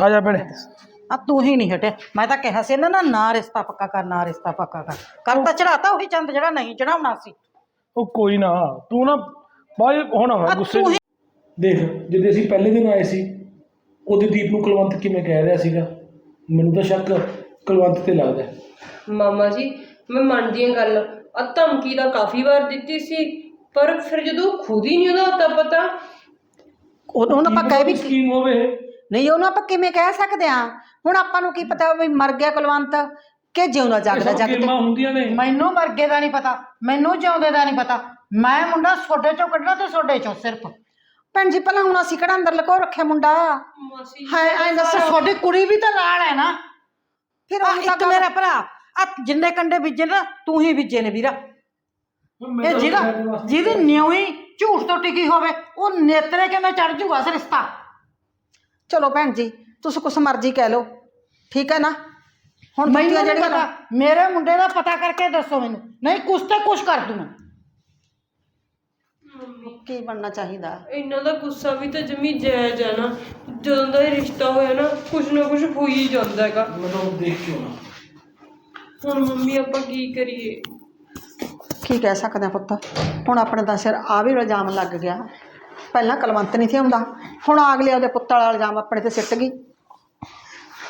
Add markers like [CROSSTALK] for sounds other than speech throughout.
ਆ ਜਾ ਭੈਣੇ ਆ ਤੂੰ ਹੀ ਨਹੀਂ ਹਟਿਆ ਮੈਂ ਤਾਂ ਕਿਹਾ ਸੀ ਇਹਨਾਂ ਨਾ ਨਾ ਰਿਸ਼ਤਾ ਪੱਕਾ ਕਰ ਨਾ ਰਿਸ਼ਤਾ ਪੱਕਾ ਕਰ ਕਰ ਤਾਂ ਚੜਾਤਾ ਉਹੀ ਚੰਦ ਜਿਹੜਾ ਨਹੀਂ ਚੜਾਉਣਾ ਸੀ ਉਹ ਕੋਈ ਨਾ ਤੂੰ ਨਾ ਬਾਈ ਹੁਣ ਆ ਗੁੱਸੇ ਤੂੰ। ਦੇਖ ਜਦੋਂ ਅਸੀਂ ਪਹਿਲੇ ਦਿਨ ਆਏ ਸੀ ਉਹਦੇ ਦੀਪ ਨੂੰ ਕੁਲਵੰਤ ਕਿਵੇਂ ਕਹਿ ਰਿਹਾ ਸੀਗਾ ਮੈਨੂੰ ਤਾਂ ਸ਼ੱਕ ਕੁਲਵੰਤ ਤੇ ਲੱਗਦਾ ਹੈ। ਮਾਮਾ ਜੀ ਮੈਂ ਮੰਨਦੀ ਹਾਂ ਗੱਲ ਆ ਧਮਕੀ ਤਾਂ ਕਾਫੀ ਵਾਰ ਦਿੱਤੀ ਸੀ ਪਰ ਫਿਰ ਜਦੋਂ ਖੁਦ ਹੀ ਨਹੀਂ ਉਹਦਾ ਪਤਾ ਉਹਨੂੰ ਆਪਾਂ ਕੀ ਕਹਿ ਵੀ ਸਕੀਮ ਹੋਵੇ ਇਹ। ਨਹੀਂ ਉਹਨੂੰ ਆਪਾਂ ਕਿਵੇਂ ਕਹਿ ਸਕਦੇ ਆ ਹੁਣ ਆਪਾਂ ਨੂੰ ਕੀ ਪਤਾ ਵੀ ਮਰ ਗਿਆ ਕੁਲਵੰਤ ਕਿ ਜਿਉਂਦਾ ਜਾਗਦਾ ਸਭ ਜਗਤ ਗੇਮਾਂ ਹੁੰਦੀਆਂ ਨੇ। ਮੈਨੂੰ ਮਰਗੇ ਦਾ ਨਹੀਂ ਪਤਾ ਮੈਨੂੰ ਜਿਉਂਦੇ ਦਾ ਨਹੀਂ ਪਤਾ। ਮੈਂ ਮੁੰਡਾ ਛੋਡੇ ਚੋਂ ਕੱਢਣਾ ਤੇ ਛੋਡੇ ਚੋਂ ਸਿਰਫ। ਭੈਣ ਜੀ ਪਹਿਲਾਂ ਹੁਣ ਅਸੀਂ ਕਿਹੜਾ ਅੰਦਰ ਲਕੋ ਰੱਖਿਆ ਮੁੰਡਾ? ਮਾਸੀ ਹਾਏ ਐਂ ਦੱਸ ਛੋਡੀ ਕੁੜੀ ਵੀ ਤਾਂ ਨਾਲ ਹੈ ਨਾ? ਫਿਰ ਉਹ ਇੱਕ ਮੇਰਾ ਭਰਾ ਆ ਜਿੰਨੇ ਕੰਡੇ ਬੀਜੇ ਨਾ ਤੂੰ ਹੀ ਬੀਜੇ ਨੇ ਵੀਰਾ। ਮੈਂ ਇਹ ਤਾਂ ਵਾਸਤੇ- ਜਿਹਦੀ ਨਿਉਈ ਝੂਠ ਤੋਂ ਟਿਕੀ ਹੋਵੇ ਉਹ ਨੇਤਰੇ ਕਿਵੇਂ ਚੜ ਜੂਗਾ ਇਸ ਰਿਸ਼ਤਾ। ਚਲੋ ਭੈਣ ਜੀ ਤੁਸੀਂ ਕੁਛ ਮਰਜ਼ੀ ਕਹਿ ਲਓ। ਠੀਕ ਹੈ ਨਾ? ਹੁਣ ਮੈਨੂੰ ਜਿਹੜੀ ਪਤਾ। ਮੇਰੇ ਮੁੰਡੇ ਦਾ ਪਤਾ ਕਰਕੇ ਦੱਸੋ ਮੈਨੂੰ। ਨਹੀਂ ਕੁਛ ਤੇ ਕੁਛ ਕਰ ਦੂੰ ਮੈਂ। ਕੀ ਬਣਨਾ ਚਾਹੀਦਾ? ਇਹਨਾਂ ਦਾ ਗੁੱਸਾ ਵੀ ਤਾਂ ਜਮੀ ਜਾਇਜ਼ ਹੈ ਨਾ। ਜਦੋਂ ਦਾ ਇਹ ਰਿਸ਼ਤਾ ਹੋਇਆ ਨਾ ਕੁਝ ਨਾ ਕੁਝ ਹੋ ਹੀ ਜਾਂਦਾ ਹੈਗਾ। ਮੈਂ ਤਾਂ ਦੇਖ ਕੇ ਆਉਣਾ। ਹੁਣ ਮੰਮੀ ਆਪਾਂ ਕੀ ਕਰੀਏ? ਕੀ ਕਹਿ ਸਕਦੇ ਆ ਪੁੱਤ? ਹੁਣ ਆਪਣੇ ਦਾ ਸਿਰ ਆ ਵੀ ਇਲਜ਼ਾਮ ਲੱਗ ਗਿਆ। ਪਹਿਲਾਂ ਕਲਵੰਤ ਨਹੀਂ ਸੀ ਹੁੰਦਾ ਹੁਣ ਅਗਲੇ ਉਹਦੇ ਪੁੱਤ ਵਾਲਾ ਇਲਜ਼ਾਮ ਆਪਣੇ ਤੇ ਸਿੱਟ ਗਈ।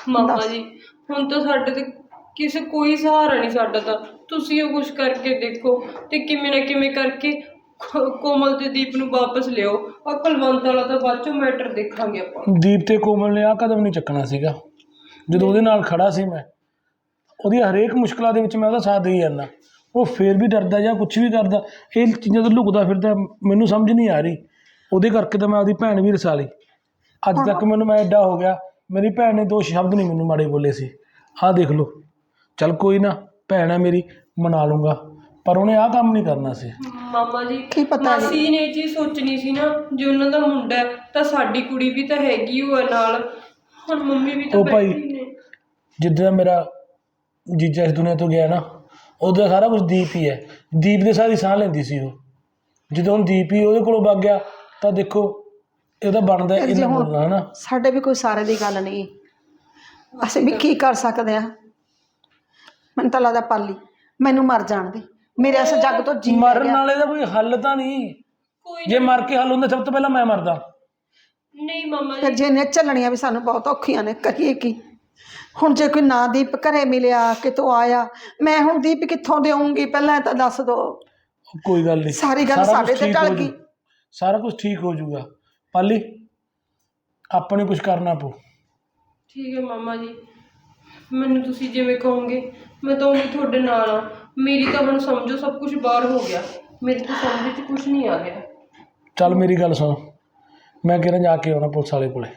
ਮਾਮਾ ਜੀ ਹੁਣ ਤਾਂ ਸਾਡੇ ਤੇ ਕਿਸੇ ਕੋਈ ਸਹਾਰਾ ਨਹੀਂ ਸਾਡਾ ਤਾਂ। ਤੁਸੀਂ ਉਹ ਕੁਝ ਕਰਕੇ ਦੇਖੋ ਤੇ ਕਿਵੇਂ ਨਾ ਕਿਵੇਂ ਕਰਕੇ ਕ- ਕੋਮਲ ਤੇ ਦੀਪ ਨੂੰ ਵਾਪਸ ਲਿਓ ਆ ਕੁਲਵੰਤ ਵਾਲਾ ਤਾਂ ਬਾਅਦ ਚੋਂ ਮੈਟਰ ਦੇਖਾਂਗੇ ਆਪਾਂ। ਦੀਪ ਤੇ ਕੋਮਲ ਨੇ ਆ ਕਦਮ ਨਹੀਂ ਚੱਕਣਾ ਸੀਗਾ। ਜਦੋਂ ਉਹਦੇ ਨਾਲ ਖੜਾ ਸੀ ਮੈਂ ਉਹਦੀ ਹਰੇਕ ਮੁਸ਼ਕਲਾਂ ਦੇ ਵਿੱਚ ਮੈਂ ਉਹਦਾ ਸਾਥ ਦੇਈ ਜਾਂਦਾ। ਉਹ ਫੇਰ ਵੀ ਡਰਦਾ ਜਾਂ ਕੁਝ ਵੀ ਕਰਦਾ ਇਹ ਚੀਜ਼ਾਂ ਤੋਂ ਲੁਕਦਾ ਫਿਰਦਾ ਮੈਨੂੰ ਸਮਝ ਨਹੀਂ ਆ ਰਹੀ। ਉਹਦੇ ਕਰਕੇ ਤਾਂ ਮੈਂ ਉਹਦੀ ਭੈਣ ਵੀ ਰਸਾ ਲਈ। ਅੱਜ ਤੱਕ ਮੈਨੂੰ ਮੈਂ ਐਡਾ ਹੋ ਗਿਆ ਮੇਰੀ ਭੈਣ ਨੇ ਦੋ ਸ਼ਬਦ ਨਹੀਂ ਮੈਨੂੰ ਮਾੜੇ ਬੋਲੇ ਸੀ। ਆਹ ਦੇਖ ਲਓ। ਚੱਲ ਕੋਈ ਨਾ ਭੈਣ ਹੈ ਮੇਰੀ ਮਨਾ ਲੂੰਗਾ ਪਰ ਉਹਨੇ ਆਹ ਕੰਮ ਨਹੀਂ ਕਰਨਾ ਸੀ। ਮਾਮਾ ਜੀ ਕੀ ਪਤਾ ਜੀ? ਮਾਸੀ ਨੇ ਚੀਜ਼ ਸੋਚਣੀ ਸੀ ਨਾ ਜੇ ਉਹਨਾਂ ਦਾ ਮੁੰਡਾ ਹੈ, ਤਾਂ ਸਾਡੀ ਕੁੜੀ ਵੀ ਤਾਂ ਹੈਗੀ ਉਹ ਹੈ ਨਾਲ। ਹੁਣ ਮੰਮੀ ਵੀ ਤਾਂ ਉਹ ਭਾਈ- ਬੈਠੀ ਨੇ। ਜਿੱਦਾਂ ਮੇਰਾ ਜੀਜਾ ਇਸ ਦੁਨੀਆ ਤੋਂ ਗਿਆ ਨਾ ਉਹਦਾ ਸਾਰਾ ਕੁਝ ਦੀਪ ਹੀ ਹੈ। ਦੀਪ ਦੇ ਸਾਰੀ ਸਾਹ ਲੈਂਦੀ ਸੀ ਉਹ। ਜਦੋਂ ਹੁਣ ਦੀਪ ਹੀ ਉਹਦੇ ਕੋਲੋਂ ਵਗ ਗਿਆ ਤਾਂ ਦੇਖੋ ਇਹਦਾ ਬਣਦਾ ਫਿਰ ਜੇ ਇਹਨਾਂ ਹੁਣ- ਬੋਲਣਾ ਹਨਾ? ਸਾਡੇ ਵੀ ਕੋਈ ਸਾਰੇ ਦੀ ਗੱਲ ਨਹੀਂ। ਅਸੀਂ ਵੀ ਕੀ ਕਰ ਸਕਦੇ ਆ ਮੈਨੂੰ ਤਾਂ ਲੱਗਦਾ ਪਾਲੀ ਮੈਨੂੰ ਮਰ ਜਾਣ ਦੇ। ਮੇਰੇ ਇਸ ਜੱਗ ਤੋਂ ਜੀ ਮਰਨ ਵਾਲੇ ਦਾ ਕੋਈ ਹੱਲ ਤਾਂ ਨਹੀਂ। ਕੋਈ ਜੇ ਮਰ ਕੇ ਹੱਲ ਹੁੰਦਾ ਸਭ ਤੋਂ ਪਹਿਲਾਂ ਮੈਂ ਮਰਦਾ। ਨਹੀਂ ਮਾਮਾ ਫਿਰ ਜੀ ਜੇ ਨੇ ਚੱਲਣੀਆਂ ਵੀ ਸਾਨੂੰ ਬਹੁਤ ਔਖੀਆਂ ਨੇ ਕਹੀਏ ਕੀ? ਹੁਣ ਜੇ ਕੋਈ ਨਾ ਦੀਪ ਘਰੇ ਮਿਲਿਆ ਕਿਤੋਂ ਆਇਆ ਮੈਂ ਹੁਣ ਦੀਪ ਕਿੱਥੋਂ ਦੇਵਾਂਗੀ ਪਹਿਲਾਂ ਇਹ ਤਾਂ ਦੱਸ ਦੋ। ਕੋਈ ਗੱਲ ਨਹੀਂ। ਸਾਰੀ ਗੱਲ ਸਾਡੇ ਤੇ ਟਲ ਗਈ। ਸਾਰਾ ਕੁਝ ਠੀਕ ਹੋ ਜਾਊਗਾ। ਪਾਲੀ ਆਪਾਂ ਨੂੰ ਕੁਝ ਕਰਨਾ ਪਊ। ਠੀਕ ਹੈ ਮਾਮਾ ਜੀ। ਮੈਨੂੰ ਤੁਸੀਂ ਜਿਵੇਂ ਕਹੋਗੇ ਮੈਂ ਤਾਂ ਉਵੇਂ ਤੁਹਾਡੇ ਨਾਲ ਆ ਮੇਰੀ ਤਾਂ ਹੁਣ ਸਮਝੋ ਸਭ ਕੁਝ ਬਾਹਰ ਹੋ ਗਿਆ। ਮੇਰੇ ਤੋਂ ਸਮਝ 'ਚ ਕੁਝ ਨਹੀਂ ਆ ਰਿਹਾ ਚੱਲ ਮੇਰੀ ਗੱਲ ਸੁਣ। ਮੈਂ ਕਿਹੜਾ ਜਾ ਕੇ ਆਉਣਾ ਪੁਲਿਸ ਵਾਲੇ ਕੋਲੇ।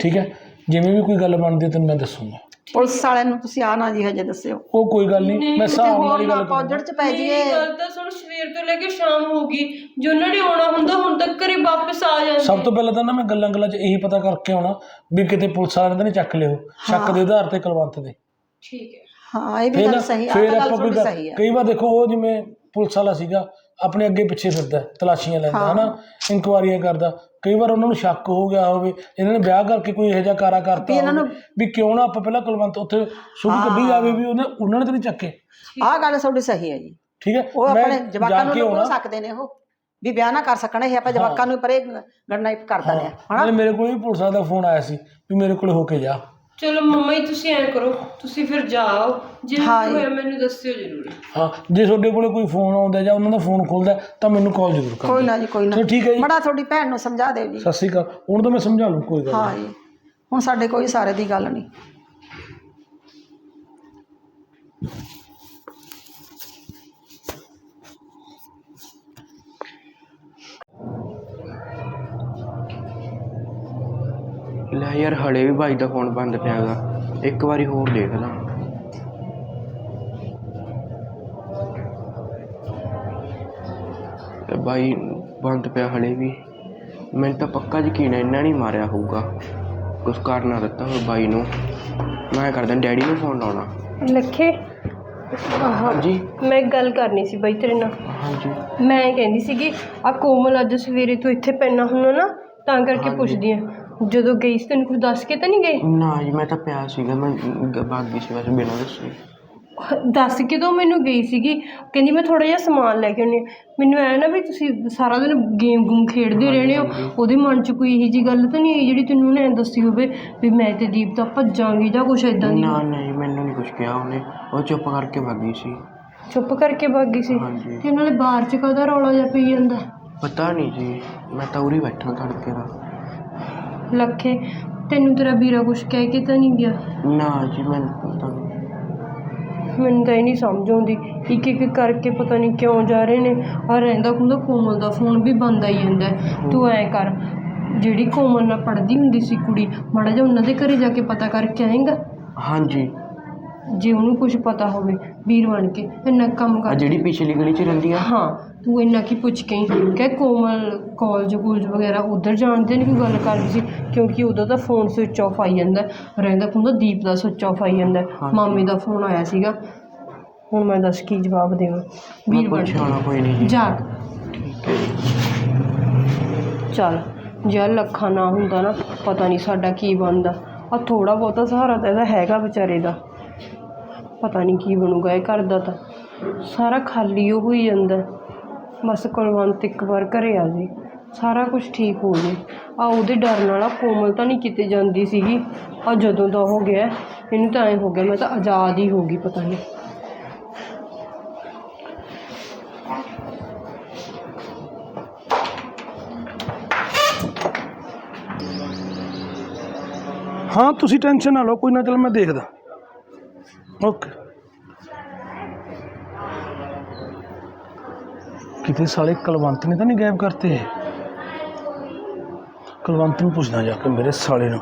ਠੀਕ ਹੈ। ਜਿਵੇਂ ਵੀ ਕੋਈ ਗੱਲ ਬਣਦੀ ਹੈ ਤੈਨੂੰ ਮੈਂ ਦੱਸੂਗਾ। ਪੁਲਿਸ ਵਾਲਿਆਂ ਨੂੰ ਤੁਸੀਂ ਆ ਨਾ ਜੀ ਹਜੇ ਦੱਸਿਓ। ਉਹ ਕੋਈ ਗੱਲ ਨਹੀਂ ਮੈਂ ਹਿਸਾਬ ਨਾਲ ਹੋਰ ਹੀ ਨਾ ਗੱਲ ਕਰੂੰਗਾ। ਪੌਜੜ ਚ ਪੈ ਮੇਰੀ ਜਾਈਏ। ਗੱਲ ਤਾਂ ਸੁਣ ਸਵੇਰ ਤੋਂ ਲੈ ਕੇ ਸ਼ਾਮ ਹੋ ਗਈ। ਜੇ ਉਹਨਾਂ ਨੇ ਆਉਣਾ ਹੁੰਦਾ ਹੁਣ ਤੱਕ ਘਰੇ ਵਾਪਸ ਆ ਜਾਂਦੇ। ਸਭ ਤੋਂ ਪਹਿਲਾਂ ਤਾਂ ਨਾ ਮੈਂ ਗੱਲਾਂ ਗੱਲਾਂ 'ਚ ਇਹੀ ਪਤਾ ਕਰਕੇ ਆਉਣਾ ਵੀ ਕਿਤੇ ਪੁਲਿਸ ਵਾਲਿਆਂ ਨੇ ਤਾਂ ਨਹੀਂ ਚੱਕ ਲਿਓ ਸ਼ੱਕ ਦੇ ਆਧਾਰ ਤੇ ਕੁਲਵੰਤ ਦੇ। ਠੀਕ ਹੈ। ਹਾਂ ਇਹ ਵੀ ਗੱਲ ਸਹੀ ਆ ਫਿਰ ਤਾਂ ਗੱਲ ਆਪਾਂ ਕੋਈ ਤੁਹਾਡੀ ਗੱਲ- ਸਹੀ ਆ। ਕਈ ਵਾਰ ਦੇਖੋ ਉਹ ਜਿਵੇਂ ਪੁਲਿਸ ਵਾਲਾ ਸੀਗਾ ਆਪਣੇ ਅੱਗੇ ਪਿੱਛੇ ਫਿਰਦਾ ਤਲਾਸ਼ੀਆਂ ਲੈਂਦਾ ਹਨਾ? ਇਨਕੁਆਰੀਆਂ ਕਰਦਾ। ਕਈ ਵਾਰ ਉਹਨਾਂ ਨੂੰ ਸ਼ੱਕ ਹੋ ਗਿਆ ਹੋਵੇ ਇਹਨਾਂ ਨੇ ਵਿਆਹ ਕਰਕੇ ਕੋਈ ਇਹੋ ਜਿਹਾ ਕਾਰਾ ਕਰਤਾ ਇਹਨਾਂ ਹੋਵੇ ਵੀ ਕਿਉਂ ਨਾ ਆਪਾਂ ਪਹਿਲਾਂ ਕੁਲਵੰਤ ਉੱਥੇ ਸ਼ੁਭ ਕੱਢੀ ਜਾਵੇ ਵੀ ਉਹਨੇ ਉਹਨਾਂ ਨੇ ਤਾਂ ਨਹੀਂ ਚੱਕੇ। ਆਹ ਗੱਲ ਤੁਹਾਡੀ ਸਹੀ ਹੈ ਜੀ। ਠੀਕ ਹੈ ਉਹ ਮੈਂ ਆਪਣੇ ਜਵਾਕਾਂ ਨੂੰ ਕੇ ਆਉਣਾ। ਸਕਦੇ ਨੇ ਉਹ। ਵੀ ਵਿਆਹ ਨਾ ਕਰ ਸਕਣ ਇਹ ਆਪਾਂ ਜਵਾਕਾਂ ਨੂੰ ਪਰੇ ਗੜਨਾ ਕਰ ਦਿੰਦੇ ਆ ਹਨਾ? ਨਾਲੇ ਮੇਰੇ ਕੋਲ ਵੀ ਪੁਲਿਸ ਵਾਲੇ ਦਾ ਫੋਨ ਆਇਆ ਸੀ ਵੀ ਮੇਰੇ ਕੋਲ ਹੋ ਕੇ ਜਾ। ਚਲੋ ਮੰਮਾ ਜੀ ਤੁਸੀਂ ਐਂ ਕਰੋ ਤੁਸੀਂ ਫਿਰ ਜਾਓ। ਜੇ ਹਾਂ ਜੀ। ਹੋਇਆ ਮੈਨੂੰ ਦੱਸਿਓ ਜ਼ਰੂਰ। ਹਾਂ ਜੇ ਤੁਹਾਡੇ ਕੋਲੇ ਕੋਈ ਫੋਨ ਆਉਂਦਾ ਜਾਂ ਉਹਨਾਂ ਦਾ ਫੋਨ ਖੁੱਲਦਾ ਤਾਂ ਮੈਨੂੰ ਕਾਲ ਜ਼ਰੂਰ ਕਰੋ ਕੋਈ ਨਾ ਜੀ ਕੋਈ ਨਾ। ਚਲੋ ਠੀਕ ਹੈ ਜੀ। ਬੜਾ ਤੁਹਾਡੀ ਭੈਣ ਨੂੰ ਸਮਝਾ ਦਿਓ ਜੀ। ਸਤਿ ਸ਼੍ਰੀ ਅਕਾਲ। ਹੁਣ ਤਾਂ ਮੈਂ ਸਮਝਾ ਲੂੰ ਕੋਈ ਗੱਲ ਹਾਂ ਜੀ। ਹੁਣ ਸਾਡੇ ਕੋਈ ਸਾਰੇ ਦੀ ਗੱਲ ਨਹੀਂ। ਲੈ ਯਾਰ ਹਲੇ ਵੀ ਭਾਈ ਦਾ ਫੋਨ ਬੰਦ ਪਿਆ ਹੈਗਾ। ਇੱਕ ਵਾਰੀ ਹੋਰ ਦੇਖਦਾ ਤੇ ਭਾਈ ਬੰਦ ਪਿਆ ਹਲੇ ਵੀ। ਮੈਨੂੰ ਤਾਂ ਪੱਕਾ ਯਕੀਨ ਹੈ ਇਹਨਾਂ ਨਹੀਂ ਮਾਰਿਆ ਹੋਊਗਾ। ਕੁਛ ਕਰ ਨਾ ਦਿੱਤਾ ਹੋਵੇ ਬਾਈ ਨੂੰ। ਮੈਂ ਕਰਦਾ ਡੈਡੀ ਨੂੰ ਫੋਨ ਲਾਉਣਾ। ਲੱਖੇ ਹਾਂਜੀ? ਮੈਂ ਇੱਕ ਗੱਲ ਕਰਨੀ ਸੀ ਬਾਈ ਤੇਰੇ ਨਾਲ। ਹਾਂਜੀ। ਮੈਂ ਕਹਿੰਦੀ ਸੀਗੀ ਆ ਕੋਮਲ ਅੱਜ ਸਵੇਰੇ ਤੋਂ ਇੱਥੇ ਪੈਣਾ ਹੁੰਦਾ ਨਾ ਤਾਂ ਕਰਕੇ ਪੁੱਛਦੀ ਆ ਜਦੋਂ ਗਈ ਸੀ ਤੈਨੂੰ ਕੁਝ ਦੱਸ ਕੇ ਤਾਂ ਨਹੀਂ ਗਏ? ਨਾ ਜੀ ਮੈਂ ਤਾਂ ਪਿਆ ਸੀਗਾ ਮੈਂ ਗ- ਭੱਗ ਗਈ ਸੀ ਵੈਸੇ ਬਿਨਾਂ ਦੱਸੇ। ਦੱਸ ਕੇ ਤਾਂ ਮੈਨੂੰ ਗਈ ਸੀਗੀ। ਕਹਿੰਦੀ ਮੈਂ ਥੋੜਾ ਜਿਹਾ ਸਮਾਨ ਲੈ ਕੇ ਆਉਣੀ। ਮੈਨੂੰ ਐ ਨਾ ਵੀ ਤੁਸੀਂ ਸਾਰਾ ਦਿਨ ਗੇਮ ਗੂਮ ਖੇਡਦੇ ਰਹਿੰਦੇ ਹੋ। ਉਹਦੇ ਮਨ 'ਚ ਕੋਈ ਇਹੋ ਜੀ ਗੱਲ ਤਾਂ ਨਹੀਂ ਆਈ ਜਿਹੜੀ ਤੈਨੂੰ ਉਹਨੇ ਐਂ ਦੱਸੀ ਹੋਵੇ ਵੀ ਮੈਂ ਤੇ ਦੀਪ ਤਾਂ ਭੱਜਾਂਗੀ ਜਾਂ ਕੁਛ ਇਦਾਂ ਦੀ ਨਾ ਨਹੀਂ ਮੈਨੂੰ ਨਹੀਂ ਕੁਝ ਕਿਹਾ ਉਹਨੇ। ਉਹ ਚੁੱਪ ਕਰਕੇ ਭੱਗ ਗਈ ਸੀ। ਚੁੱਪ ਕਰਕੇ ਭੱਗ ਗਈ ਸੀ? ਹਾਂਜੀ। ਤੇ ਨਾਲੇ ਬਾਹਰ 'ਚ ਕਾਹਦਾ ਰੌਲਾ ਜਿਹਾ ਪਈ ਜਾਂਦਾ? ਪਤਾ ਨਹੀਂ ਜੀ ਮੈਂ ਤਾਂ ਉਰੀ ਬੈਠਾ ਤੜਕੇ ਦਾ। ਲੱਖੇ। ਤੈਨੂੰ ਤੇਰਾ ਵੀਰਾ ਕੁਛ ਕਹਿ ਕੇ ਤਾਂ ਨਹੀਂ ਗਿਆ? ਨਾ ਜੀ ਮੈਂ ਪਤਾ ਨਹੀਂ। ਮੈਨੂੰ ਤਾਂ ਇਹ ਨਹੀਂ ਸਮਝ ਆਉਂਦੀ। ਇੱਕ ਇੱਕ ਕਰਕੇ ਪਤਾ ਨਹੀਂ ਕਿਉਂ ਜਾ ਰਹੇ ਨੇ। ਆ ਰਹਿੰਦਾ ਖੁੰਦਾ ਕੋਮਲ ਦਾ ਫੋਨ ਵੀ ਬੰਦ ਆਈ ਜਾਂਦਾ ਹੈ। ਤੂੰ ਐ ਕਰ ਜਿਹੜੀ ਕੋਮਲ ਨਾਲ ਪੜਦੀ ਹੁੰਦੀ ਸੀ ਕੁੜੀ ਮਾੜਾ ਜਿਹਾ ਉਹਨਾਂ ਦੇ ਘਰੇ ਜਾ ਕੇ ਪਤਾ ਕਰਕੇ ਆਏਗਾ? ਹਾਂਜੀ। ਜੇ ਉਹਨੂੰ ਕੁਝ ਪਤਾ ਹੋਵੇ ਵੀਰ ਬਣ ਕੇ ਇੰਨਾ ਕੰਮ ਆ ਕਰ। ਜਿਹੜੀ ਪਿਛਲੀ ਗਲੀ 'ਚ ਰਹਿੰਦੀ ਆ? ਹਾਂ। ਤੂੰ ਇੰਨਾ ਕੀ ਪੁੱਛ ਕੇ ਕਿ ਕੋਮਲ ਕਾਲਜ ਕੂਲਜ ਵਗੈਰਾ ਉਧਰ ਜਾਣਦੇ ਨੇ ਕੋਈ ਗੱਲ ਕਰਦੀ ਸੀ ਕਿਉਂਕਿ ਉਦੋਂ ਤਾਂ ਫੋਨ ਸਵਿਚ ਆਫ ਆਈ ਜਾਂਦਾ। ਰਹਿੰਦਾ ਖੁੰਦਾ ਦੀਪ ਦਾ ਸਵਿਚ ਆਫ ਆਈ ਜਾਂਦਾ। ਮਾਮੇ ਦਾ ਫੋਨ ਆਇਆ ਸੀਗਾ। ਹੁਣ ਮੈਂ ਦੱਸ ਕੀ ਜਵਾਬ ਦੇਵਾਂ? ਵੀਰ ਬਣ ਕੋਈ ਨਹੀਂ ਜੀ। ਹੈ ਚੱਲ ਜੇ ਲੱਖਾਂ ਨਾ ਹੁੰਦਾ ਨਾ ਪਤਾ ਨਹੀਂ ਸਾਡਾ ਕੀ ਬਣਦਾ। ਆ ਥੋੜਾ ਬਹੁਤਾ ਸਹਾਰਾ ਤਾਂ ਇਹਦਾ ਹੈਗਾ ਵਿਚਾਰੇ ਦਾ। ਪਤਾ ਨਹੀਂ ਕੀ ਬਣੂਗਾ ਇਹ ਘਰ ਦਾ ਤਾਂ। ਸਾਰਾ ਖਾਲੀ ਉਹ ਹੋਈ ਜਾਂਦਾ। ਬਸ ਕੁਲਵੰਤ ਇੱਕ ਵਾਰ ਘਰ ਆ ਜੇ। ਸਾਰਾ ਕੁਝ ਠੀਕ ਹੋ ਜੇ। ਆ ਉਹਦੇ ਡਰ ਨਾਲ ਆ ਕੋਮਲ ਤਾਂ ਨਹੀਂ ਕਿਤੇ ਜਾਂਦੀ ਸੀਗੀ। ਆ ਜਦੋਂ ਦਾ ਹੋ ਗਿਆ, ਇਹਨੂੰ ਤਾਂ ਐ ਹੋ ਗਿਆ, ਮੈਂ ਤਾਂ ਆਜ਼ਾਦ ਹੀ ਹੋ ਗਈ, ਪਤਾ ਨਹੀਂ। ਹਾਂ, ਤੁਸੀਂ ਟੈਨਸ਼ਨ ਨਾ ਲਓ, ਕੋਈ ਨਾ ਚਲ ਮੈਂ ਦੇਖਦਾ। ਓਕੇ। ਕਿਤੇ ਸਾਲੇ ਕਲਵੰਤ ਨੇ ਤਾਂ ਨਹੀਂ ਗਾਇਬ ਕਰਤੇ? ਕਲਵੰਤ ਨੂੰ ਪੁੱਛਦਾ ਜਾ ਕੇ ਮੇਰੇ ਸਾਲੇ ਨੂੰ,